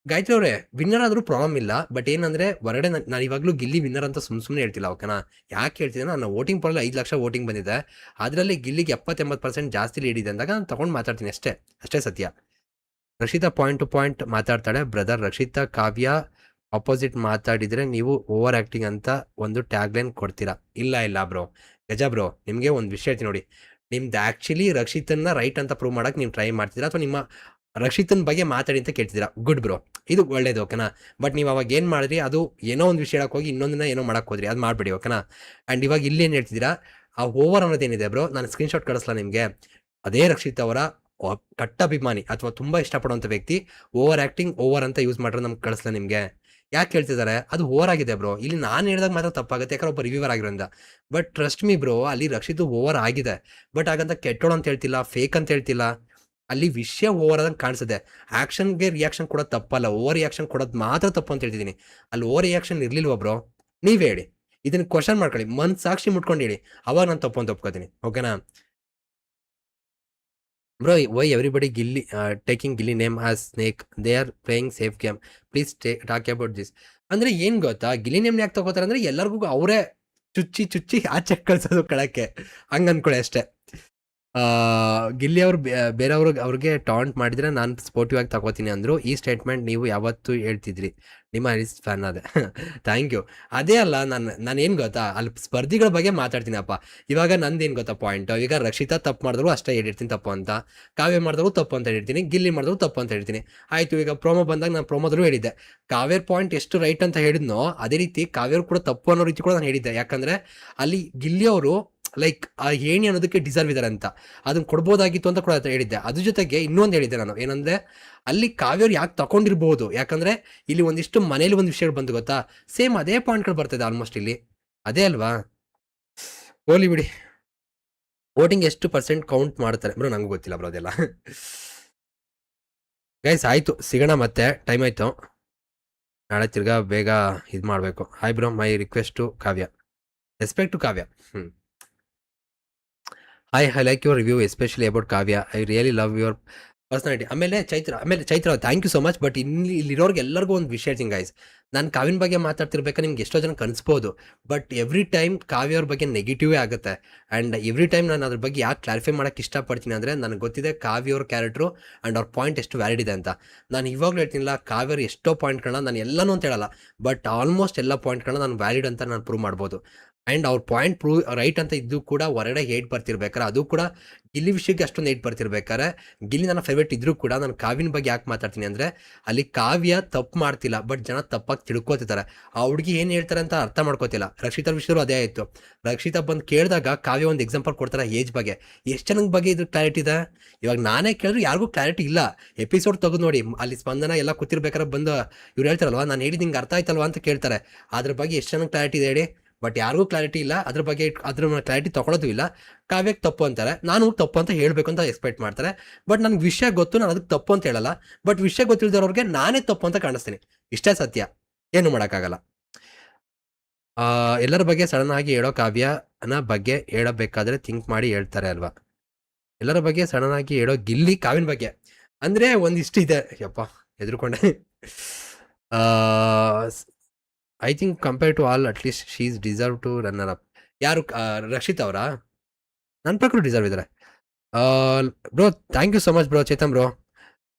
ಗಾಯತ್ರಿ ಅವರೇ ವಿನ್ನರ್ ಆದರೂ ಪ್ರಾಬ್ಲಮ್ ಇಲ್ಲ ಬಟ್ ಏನಂದ್ರೆ ಹೊರಗಡೆ ನಾನು ಇವಾಗಲೂ ಗಿಲ್ಲಿ ವಿನ್ನರ್ ಅಂತ ಸುಮ್ ಸುಮ್ಮನೆ ಹೇಳ್ತಿಲ್ಲ, ಓಕೆನಾ? ಯಾಕೆ ಹೇಳ್ತಿದ್ದೆ ನಾನು ವೋಟಿಂಗ್ ಪರಲ್ಲ ಐದು ಲಕ್ಷ ವೋಟಿಂಗ್ ಬಂದಿದೆ. ಅದರಲ್ಲಿ ಗಿಲ್ಲಿಗೆ ಎಪ್ಪತ್ತೆಂಬತ್ತು ಪರ್ಸೆಂಟ್ ಜಾಸ್ತಿ ಲೀಡ್ ಇದೆ ಅಂದಾಗ ನಾನು ತಗೊಂಡು ಮಾತಾಡ್ತೀನಿ ಅಷ್ಟೇ ಅಷ್ಟೇ ಸತ್ಯ. ರಕ್ಷಿತಾ ಪಾಯಿಂಟ್ ಟು ಪಾಯಿಂಟ್ ಮಾತಾಡ್ತಾಳೆ ಬ್ರದರ್ ರಕ್ಷಿತಾ, ಕಾವ್ಯ ಅಪೋಸಿಟ್ ಮಾತಾಡಿದ್ರೆ ನೀವು ಓವರ್ ಆಕ್ಟಿಂಗ್ ಅಂತ ಒಂದು ಟ್ಯಾಗ್ ಲೈನ್ ಕೊಡ್ತೀರಾ? ಇಲ್ಲ ಇಲ್ಲ ಬ್ರೋ ಗಜ ಬ್ರೋ ನಿಮಗೆ ಒಂದು ವಿಷಯ ಹೇಳ್ತೀನಿ ನೋಡಿ. ನಿಮ್ದು ಆ್ಯಕ್ಚುಲಿ ರಕ್ಷಿತನ್ನ ರೈಟ್ ಅಂತ ಪ್ರೂವ್ ಮಾಡೋಕ್ಕೆ ನೀವು ಟ್ರೈ ಮಾಡ್ತೀರಾ ಅಥವಾ ನಿಮ್ಮ ರಕ್ಷಿತನ ಬಗ್ಗೆ ಮಾತಾಡಿ ಅಂತ ಕೇಳ್ತಿದ್ದೀರಾ. ಗುಡ್ ಬ್ರೋ ಇದು ಒಳ್ಳೇದು ಓಕೆನಾ ಬಟ್ ನೀವು ಅವಾಗ ಏನು ಮಾಡಿದ್ರಿ, ಅದು ಏನೋ ಒಂದು ವಿಷಯ ಹೇಳಕ್ಕೆ ಹೋಗಿ, ಇನ್ನೊಂದನ್ನ ಏನೋ ಮಾಡಕ್ಕೆ ಹೋದ್ರಿ, ಅದು ಮಾಡಬೇಡಿ ಓಕೆನಾ ಆ್ಯಂಡ್ ಇವಾಗ ಇಲ್ಲಿ ಏನು ಹೇಳ್ತಿದ್ದೀರಾ, ಆ ಓವರ್ ಅನ್ನೋದೇನಿದೆ ಬ್ರೋ ನಾನು ಸ್ಕ್ರೀನ್ಶಾಟ್ ಕಳಿಸ್ಲಾ ನಿಮಗೆ. ಅದೇ ರಕ್ಷಿತ್ ಅವರ ಕಟ್ಟ ಅಭಿಮಾನಿ, ಅಥವಾ ತುಂಬ ಇಷ್ಟಪಡುವಂಥ ವ್ಯಕ್ತಿ ಓವರ್ ಆ್ಯಕ್ಟಿಂಗ್ ಓವರ್ ಅಂತ ಯೂಸ್ ಮಾಡಿರೋ ನಮ್ಗೆ ಕಳಿಸ್ಲಾ ನಿಮಗೆ. ಯಾಕೆ ಹೇಳ್ತಿದ್ದಾರೆ, ಅದು ಓವರ್ ಆಗಿದೆ ಬ್ರೋ ಇಲ್ಲಿ ನಾನು ಹೇಳಿದಾಗ ಮಾತ್ರ ತಪ್ಪಾಗುತ್ತೆ, ಯಾಕಂದ್ರೆ ಒಬ್ಬ ರಿವ್ಯೂವರ್ ಆಗಿರೋದ್ರಿಂದ. ಬಟ್ ಟ್ರಸ್ಟ್ ಮೀ ಬ್ರೋ ಅಲ್ಲಿ ರಕ್ಷಿತ್ ಓವರ್ ಆಗಿದೆ. ಬಟ್ ಹಾಗಂತ ಕೆಟ್ಟೋಳು ಅಂತ ಹೇಳ್ತಿಲ್ಲ ಫೇಕ್ ಅಂತ ಹೇಳ್ತಿಲ್ಲ. ಅಲ್ಲಿ ವಿಷಯ ಓವರ್ ಆದಂಗೆ ಕಾಣಿಸುತ್ತೆ. ಆ್ಯಕ್ಷನ್ಗೆ ರಿಯಾಕ್ಷನ್ ಕೊಡೋದು ತಪ್ಪಲ್ಲ ಓವರ್ ರಿಯಾಕ್ಷನ್ ಕೊಡೋದು ಮಾತ್ರ ತಪ್ಪು ಅಂತ ಹೇಳ್ತಿದ್ದೀನಿ. ಅಲ್ಲಿ ಓವರ್ ರಿಯಾಕ್ಷನ್ ಇರಲಿಲ್ವ ಬ್ರೋ ನೀವೇ ಹೇಳಿ. ಇದನ್ನ ಕ್ವಶನ್ ಮಾಡ್ಕೊಳ್ಳಿ. ಮನ್ ಸಾಕ್ಷಿ ಮುಟ್ಕೊಂಡು ಹೇಳಿ. ಅವಾಗ ನಾನು ತಪ್ಪು ಅಂತ ಒಪ್ಕೋತೀನಿ. ಓಕೆನಾ bro why everybody Gilli taking Gilli name as snake they are playing safe game please take talk about this ಅಂದರೆ ಏನು ಗೊತ್ತಾ? ಗಿಲ್ಲಿ ನೇಮ್ ಯಾಕೆ ತಗೋತಾರೆ ಅಂದರೆ ಎಲ್ಲರಿಗೂ ಅವರೇ ಚುಚ್ಚಿ ಚುಚ್ಚಿ ಆಚೆ ಕಳ್ಸೋದು ಕಳಕ್ಕೆ. ಹಂಗೆ ಅನ್ಕೊಳ್ಳಿ ಅಷ್ಟೇ. ಗಿಲ್ಲಿ ಅವ್ರು ಬೇರೆಯವ್ರಿಗೆ ಅವ್ರಿಗೆ ಟಾಂಟ್ ಮಾಡಿದ್ರೆ ನಾನು ಸ್ಪೋರ್ಟಿವ್ ಆಗಿ ತಗೋತೀನಿ ಅಂದರು, ಈ ಸ್ಟೇಟ್ಮೆಂಟ್ ನೀವು ಯಾವತ್ತೂ ಹೇಳ್ತಿದ್ರಿ. ನಿಮ್ಮ ಐಸ್ ಫ್ಯಾನ್ ಅದೇ. [laughs] ಥ್ಯಾಂಕ್ ಯು ಅದೇ ಅಲ್ಲ, ನಾನು ನಾನು ಏನು ಗೊತ್ತಾ, ಅಲ್ಲಿ ಸ್ಪರ್ಧಿಗಳ ಬಗ್ಗೆ ಮಾತಾಡ್ತೀನಪ್ಪ. ಇವಾಗ ನಂದು ಏನು ಗೊತ್ತಾ ಪಾಯಿಂಟ್ ಈಗ ರಕ್ಷಿತಾ ತಪ್ಪು ಮಾಡಿದ್ರು ಅಷ್ಟೇ ಹೇಳಿರ್ತೀನಿ ತಪ್ಪು ಅಂತ. ಕಾವ್ಯ ಮಾಡಿದ್ರು ತಪ್ಪು ಅಂತ ಹೇಳಿರ್ತೀನಿ. ಗಿಲ್ಲಿ ಮಾಡಿದ್ರು ತಪ್ಪು ಅಂತ ಹೇಳ್ತೀನಿ ಆಯಿತು, ಈಗ ಪ್ರೋಮೋ ಬಂದಾಗ ನಾನು ಪ್ರೋಮೋದಲ್ಲೂ ಹೇಳಿದ್ದೆ. ಕಾವ್ಯರ್ ಪಾಯಿಂಟ್ ಎಷ್ಟು ರೈಟ್ ಅಂತ ಹೇಳಿದ್ನೋ, ಅದೇ ರೀತಿ ಕಾವ್ಯರು ಕೂಡ ತಪ್ಪು ಅನ್ನೋ ರೀತಿ ಕೂಡ ನಾನು ಹೇಳಿದ್ದೆ. ಯಾಕಂದರೆ ಅಲ್ಲಿ ಗಿಲ್ಲಿ ಅವರು ಲೈಕ್ ಆ ಏಣಿ ಅನ್ನೋದಕ್ಕೆ ಡಿಸರ್ವ್ ಇದ್ದಾರೆ ಅಂತ. ಅದನ್ನ ಕೊಡ್ಬೋದಾಗಿತ್ತು ಅಂತ ಕೂಡ ಹೇಳಿದ್ದೆ. ಅದ್ರ ಜೊತೆಗೆ ಇನ್ನೊಂದು ಹೇಳಿದ್ದೆ ನಾನು. ಏನಂದ್ರೆ, ಅಲ್ಲಿ ಕಾವ್ಯರು ಯಾಕೆ ತಗೊಂಡಿರ್ಬೋದು ಯಾಕಂದ್ರೆ, ಇಲ್ಲಿ ಒಂದಿಷ್ಟು ಮನೇಲಿ ಒಂದು ವಿಷಯಗಳು ಬಂದು ಗೊತ್ತಾ? ಸೇಮ್ ಅದೇ ಪಾಯಿಂಟ್ಗಳು ಬರ್ತದೆ ಆಲ್ಮೋಸ್ಟ್ ಇಲ್ಲಿ. ಅದೇ ಅಲ್ವಾ? ಹೋಲಿ ಬಿಡಿ. ವೋಟಿಂಗ್ ಎಷ್ಟು ಪರ್ಸೆಂಟ್ ಕೌಂಟ್ ಮಾಡ್ತಾರೆ? ಬ್ರೋ, ನಂಗೆ ಗೊತ್ತಿಲ್ಲ ಬ್ರೋ ಅದೆಲ್ಲ. ಗೈಸ್ ಆಯ್ತು. ಸಿಗೋಣ ಮತ್ತೆ. ಟೈಮ್ ಆಯ್ತು. ನಾಳೆ ತಿರ್ಗಾ ಬೇಗ ಇದು ಮಾಡಬೇಕು. Hi bro. My request Kavya. Respect to Kavya. ಹ್ಞೂ I I like your review especially about Kavya I really love your personality ಆಮೇಲೆ ಚೈತ್ರ ಆಮೇಲೆ Chaitra thank you so much but ಇಲ್ಲಿ, ಇಲ್ಲಿರೋರ್ಗೆ ಎಲ್ಲರಿಗೂ ಒಂದು ವಿಷಯ ಇಂಗ್ ಗೈಸ್ ನಾನು ಕಾವ್ಯನ ಬಗ್ಗೆ ಮಾತಾಡ್ತಿರ್ಬೇಕಾದ್ರೆ ನಿಮ್ಗೆ ಎಷ್ಟೋ ಜನ ಕನ್ಸ್ಬೋದು. ಬಟ್ ಎವ್ರಿ ಟೈಮ್ ಕಾವ್ಯ ಅವ್ರ ಬಗ್ಗೆ ನೆಗೆಟಿವೇ ಆಗುತ್ತೆ. ಆ್ಯಂಡ್ ಎವ್ರಿ ಟೈಮ್ ನಾನು ಅದ್ರ ಬಗ್ಗೆ ಯಾಕೆ ಕ್ಲಾರಿಫೈ ಮಾಡೋಕ್ಕೆ ಇಷ್ಟಪಡ್ತೀನಿ ಅಂದರೆ ನನಗೆ ಗೊತ್ತಿದೆ ಕಾವ್ಯ ಅವ್ರ ಕ್ಯಾರೆಕ್ಟ್ರು ಆ್ಯಂಡ್ ಅವ್ರ ಪಾಯಿಂಟ್ ಎಷ್ಟು ವ್ಯಾಲಿಡ್ ಇದೆ ಅಂತ. ನಾನು ಇವಾಗಲೂ ಹೇಳ್ತೀನಿಲ್ಲ ಕಾವ್ಯರು ಎಷ್ಟೋ ಪಾಯಿಂಟ್ಗಳನ್ನ ನಾನು ಎಲ್ಲನೂ ಅಂತ ಹೇಳಲ್ಲ. ಬಟ್ ಆಲ್ಮೋಸ್ಟ್ ಎಲ್ಲ ಪಾಯಿಂಟ್ಗಳನ್ನ ನಾನು ವ್ಯಾಲಿಡ್ ಅಂತ ನಾನು ಪ್ರೂವ್ ಮಾಡ್ಬೋದು. ಆ್ಯಂಡ್ ಅವ್ರ ಪಾಯಿಂಟ್ ಪ್ರೂವ್ ರೈಟ್ ಅಂತ ಇದ್ದು ಕೂಡ ಹೊರಗಡೆ ಏಟ್ ಬರ್ತಿರ್ಬೇಕಾರೆ, ಅದು ಕೂಡ ಗಿಲ್ಲಿ ವಿಷಯಕ್ಕೆ ಅಷ್ಟೊಂದು ಏಟ್ ಬರ್ತಿರ್ಬೇಕಾರೆ. ಗಿಲ್ಲಿ ನನ್ನ ಫೇವ್ರೇಟ್ ಇದ್ರೂ ಕೂಡ ನಾನು ಕಾವ್ಯನ ಬಗ್ಗೆ ಯಾಕೆ ಮಾತಾಡ್ತೀನಿ ಅಂದರೆ, ಅಲ್ಲಿ ಕಾವ್ಯ ತಪ್ಪು ಮಾಡ್ತಿಲ್ಲ ಬಟ್ ಜನ ತಪ್ಪಾಗಿ ತಿಳ್ಕೊತಿದ್ದಾರೆ ಆ ಹುಡುಗಿ ಏನು ಹೇಳ್ತಾರೆ ಅಂತ ಅರ್ಥ ಮಾಡ್ಕೋತಿಲ್ಲ. ರಕ್ಷಿತಾ ವಿಷಯರು ಅದೇ ಆಯಿತು. ರಕ್ಷಿತಾ ಬಂದು ಕೇಳಿದಾಗ ಕಾವ್ಯ ಒಂದು ಎಕ್ಸಾಂಪಲ್ ಕೊಡ್ತಾರೆ ಏಜ್ ಬಗ್ಗೆ. ಎಷ್ಟು ಜನಕ್ಕೆ ಬಗ್ಗೆ ಇದು ಕ್ಲಾರಿಟಿ ಇದೆ? ಇವಾಗ ನಾನೇ ಕೇಳಿದ್ರು ಯಾರಿಗೂ ಕ್ಲಾರಿಟಿ ಇಲ್ಲ. ಎಪಿಸೋಡ್ ತೆಗೆದು ನೋಡಿ, ಅಲ್ಲಿ ಸ್ಪಂದನ ಎಲ್ಲ ಕೂತಿರ್ಬೇಕಾದ್ರೆ ಬಂದು ಇವ್ರು ಹೇಳ್ತಾರಲ್ವಾ, ನಾನು ಹೇಳಿದ ನಿಂಗೆ ಅರ್ಥ ಆಯ್ತಲ್ವಾ ಅಂತ ಕೇಳ್ತಾರೆ. ಅದ್ರ ಬಗ್ಗೆ ಎಷ್ಟು ಜನಕ್ಕೆ ಕ್ಲಾರಿಟಿ ಇದೆ ಹೇಳಿ? ಬಟ್ ಯಾರಿಗೂ ಕ್ಲಾರಿಟಿ ಇಲ್ಲ. ಅದ್ರ ಬಗ್ಗೆ, ಅದ್ರ ಕ್ಲಾರಿಟಿ ತಗೊಳ್ಳೋದು ಇಲ್ಲ. ಕಾವ್ಯಕ್ಕೆ ತಪ್ಪು ಅಂತಾರೆ. ನಾನು ತಪ್ಪು ಅಂತ ಹೇಳಬೇಕು ಅಂತ ಎಕ್ಸ್ಪೆಕ್ಟ್ ಮಾಡ್ತಾರೆ. ಬಟ್ ನನಗೆ ವಿಷಯ ಗೊತ್ತು, ನಾನು ಅದಕ್ಕೆ ತಪ್ಪು ಅಂತ ಹೇಳಲ್ಲ. ಬಟ್ ವಿಷಯ ಗೊತ್ತಿಲ್ದವ್ರಿಗೆ ನಾನೇ ತಪ್ಪು ಅಂತ ಕಾಣಿಸ್ತೀನಿ. ಇಷ್ಟೇ ಸತ್ಯ. ಏನು ಮಾಡೋಕ್ಕಾಗಲ್ಲ. ಎಲ್ಲರ ಬಗ್ಗೆ ಸಡನ್ ಆಗಿ ಹೇಳೋ ಕಾವ್ಯನ ಬಗ್ಗೆ ಹೇಳಬೇಕಾದ್ರೆ ಥಿಂಕ್ ಮಾಡಿ ಹೇಳ್ತಾರೆ ಅಲ್ವಾ? ಎಲ್ಲರ ಬಗ್ಗೆ ಸಡನ್ ಆಗಿ ಹೇಳೋ ಗಿಲ್ಲಿ ಕಾವಿನ ಬಗ್ಗೆ. ಅಂದ್ರೆ ಒಂದಿಷ್ಟು ಇದೆ ಯಪ್ಪ, ಹೆದರ್ಕೊಂಡೆ. I think compare to all at least she is deserve to runner up ಯಾರು ರಕ್ಷಿತ್ ಅವರಾ? ನನ್ನ ಪ್ರಕಾರ ಡಿಸರ್ವ್ ಇದ್ದಾರೆ bro thank you so much bro Chetan bro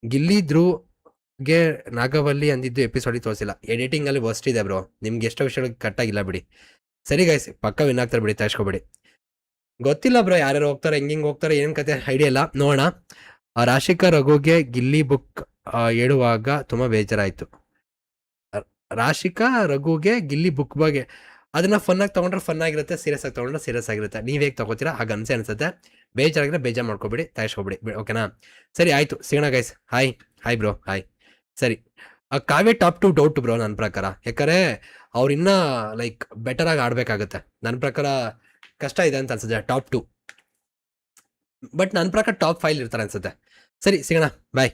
Gilli ಧ್ರುವ್ಗೆ Nagavalli ಅಂದಿದ್ದು ಎಪಿಸೋಡ್ ತೋರಿಸಿಲ್ಲ. ಎಡಿಟಿಂಗ್ ಅಲ್ಲಿ ವರ್ಸ್ಟ್ ಇದೆ ಬ್ರೋ ನಿಮ್ಗೆ ಎಷ್ಟೋ ವಿಷಯಗಳು ಕಟ್ಟಾಗಿಲ್ಲ ಬಿಡಿ. ಸರಿ ಗೈಸ್ ಪಕ್ಕ ವಿನ್ ಆಗ್ತಾರೆ ಬಿಡಿ ತರ್ಸ್ಕೊಬೇಡಿ ಗೊತ್ತಿಲ್ಲ ಬ್ರೋ ಯಾರ್ಯಾರು ಹೋಗ್ತಾರೆ ಹೆಂಗೆ ಹಿಂಗ್ ಹೋಗ್ತಾರೆ ಏನು ಕತೆ ಐಡಿಯಾ ಇಲ್ಲ. ನೋಡೋಣ. ರಾಶಿಕಾ ರಘುಗೆ ಗಿಲ್ಲಿ ಬುಕ್ ಹೇಳುವಾಗ ತುಂಬಾ ಬೇಜಾರಾಯ್ತು. ರಾಶಿಕಾ, ರಘುಗೆ, ಗಿಲ್ಲಿ ಬುಕ್ ಬಗ್ಗೆ ಅದನ್ನ ಫನ್ ಆಗಿ ತಗೊಂಡ್ರೆ ಫನ್ ಆಗಿರುತ್ತೆ ಸೀರಿಯಸ್ ಆಗಿ ತಗೊಂಡ್ರೆ ಸೀರಿಯಸ್ ಆಗಿರುತ್ತೆ. ನೀವ್ ಹೇಗೆ ತಗೋತೀರಾ? ಹಾಗೆ ಅನ್ಸೆ ಅನ್ಸುತ್ತೆ. ಬೇಜಾರಾಗಿದ್ರೆ ಬೇಜಾರ್ ಮಾಡ್ಕೊಬಿಡಿ ಹೋಗ್ಬಿಡಿ ಓಕೆನಾ ಸರಿ, ಆಯ್ತು. ಸಿಗೋಣ guys hi hi bro hi ಸರಿ. Kavya top two doubt bro ನನ್ನ ಪ್ರಕಾರ. ಯಾಕಂದ್ರೆ ಅವ್ರು ಇನ್ನ ಲೈಕ್ ಬೆಟರ್ ಆಗಿ ಆಡ್ಬೇಕಾಗುತ್ತೆ. ನನ್ನ ಪ್ರಕಾರ ಕಷ್ಟ ಇದೆ ಅಂತ ಅನ್ಸುತ್ತೆ ಟಾಪ್ ಟು ಬಟ್ ನನ್ನ ಪ್ರಕಾರ ಟಾಪ್ ಫೈಲ್ ಇರ್ತಾರೆ ಅನ್ಸುತ್ತೆ. ಸರಿ ಸಿಗೋಣ ಬಾಯ್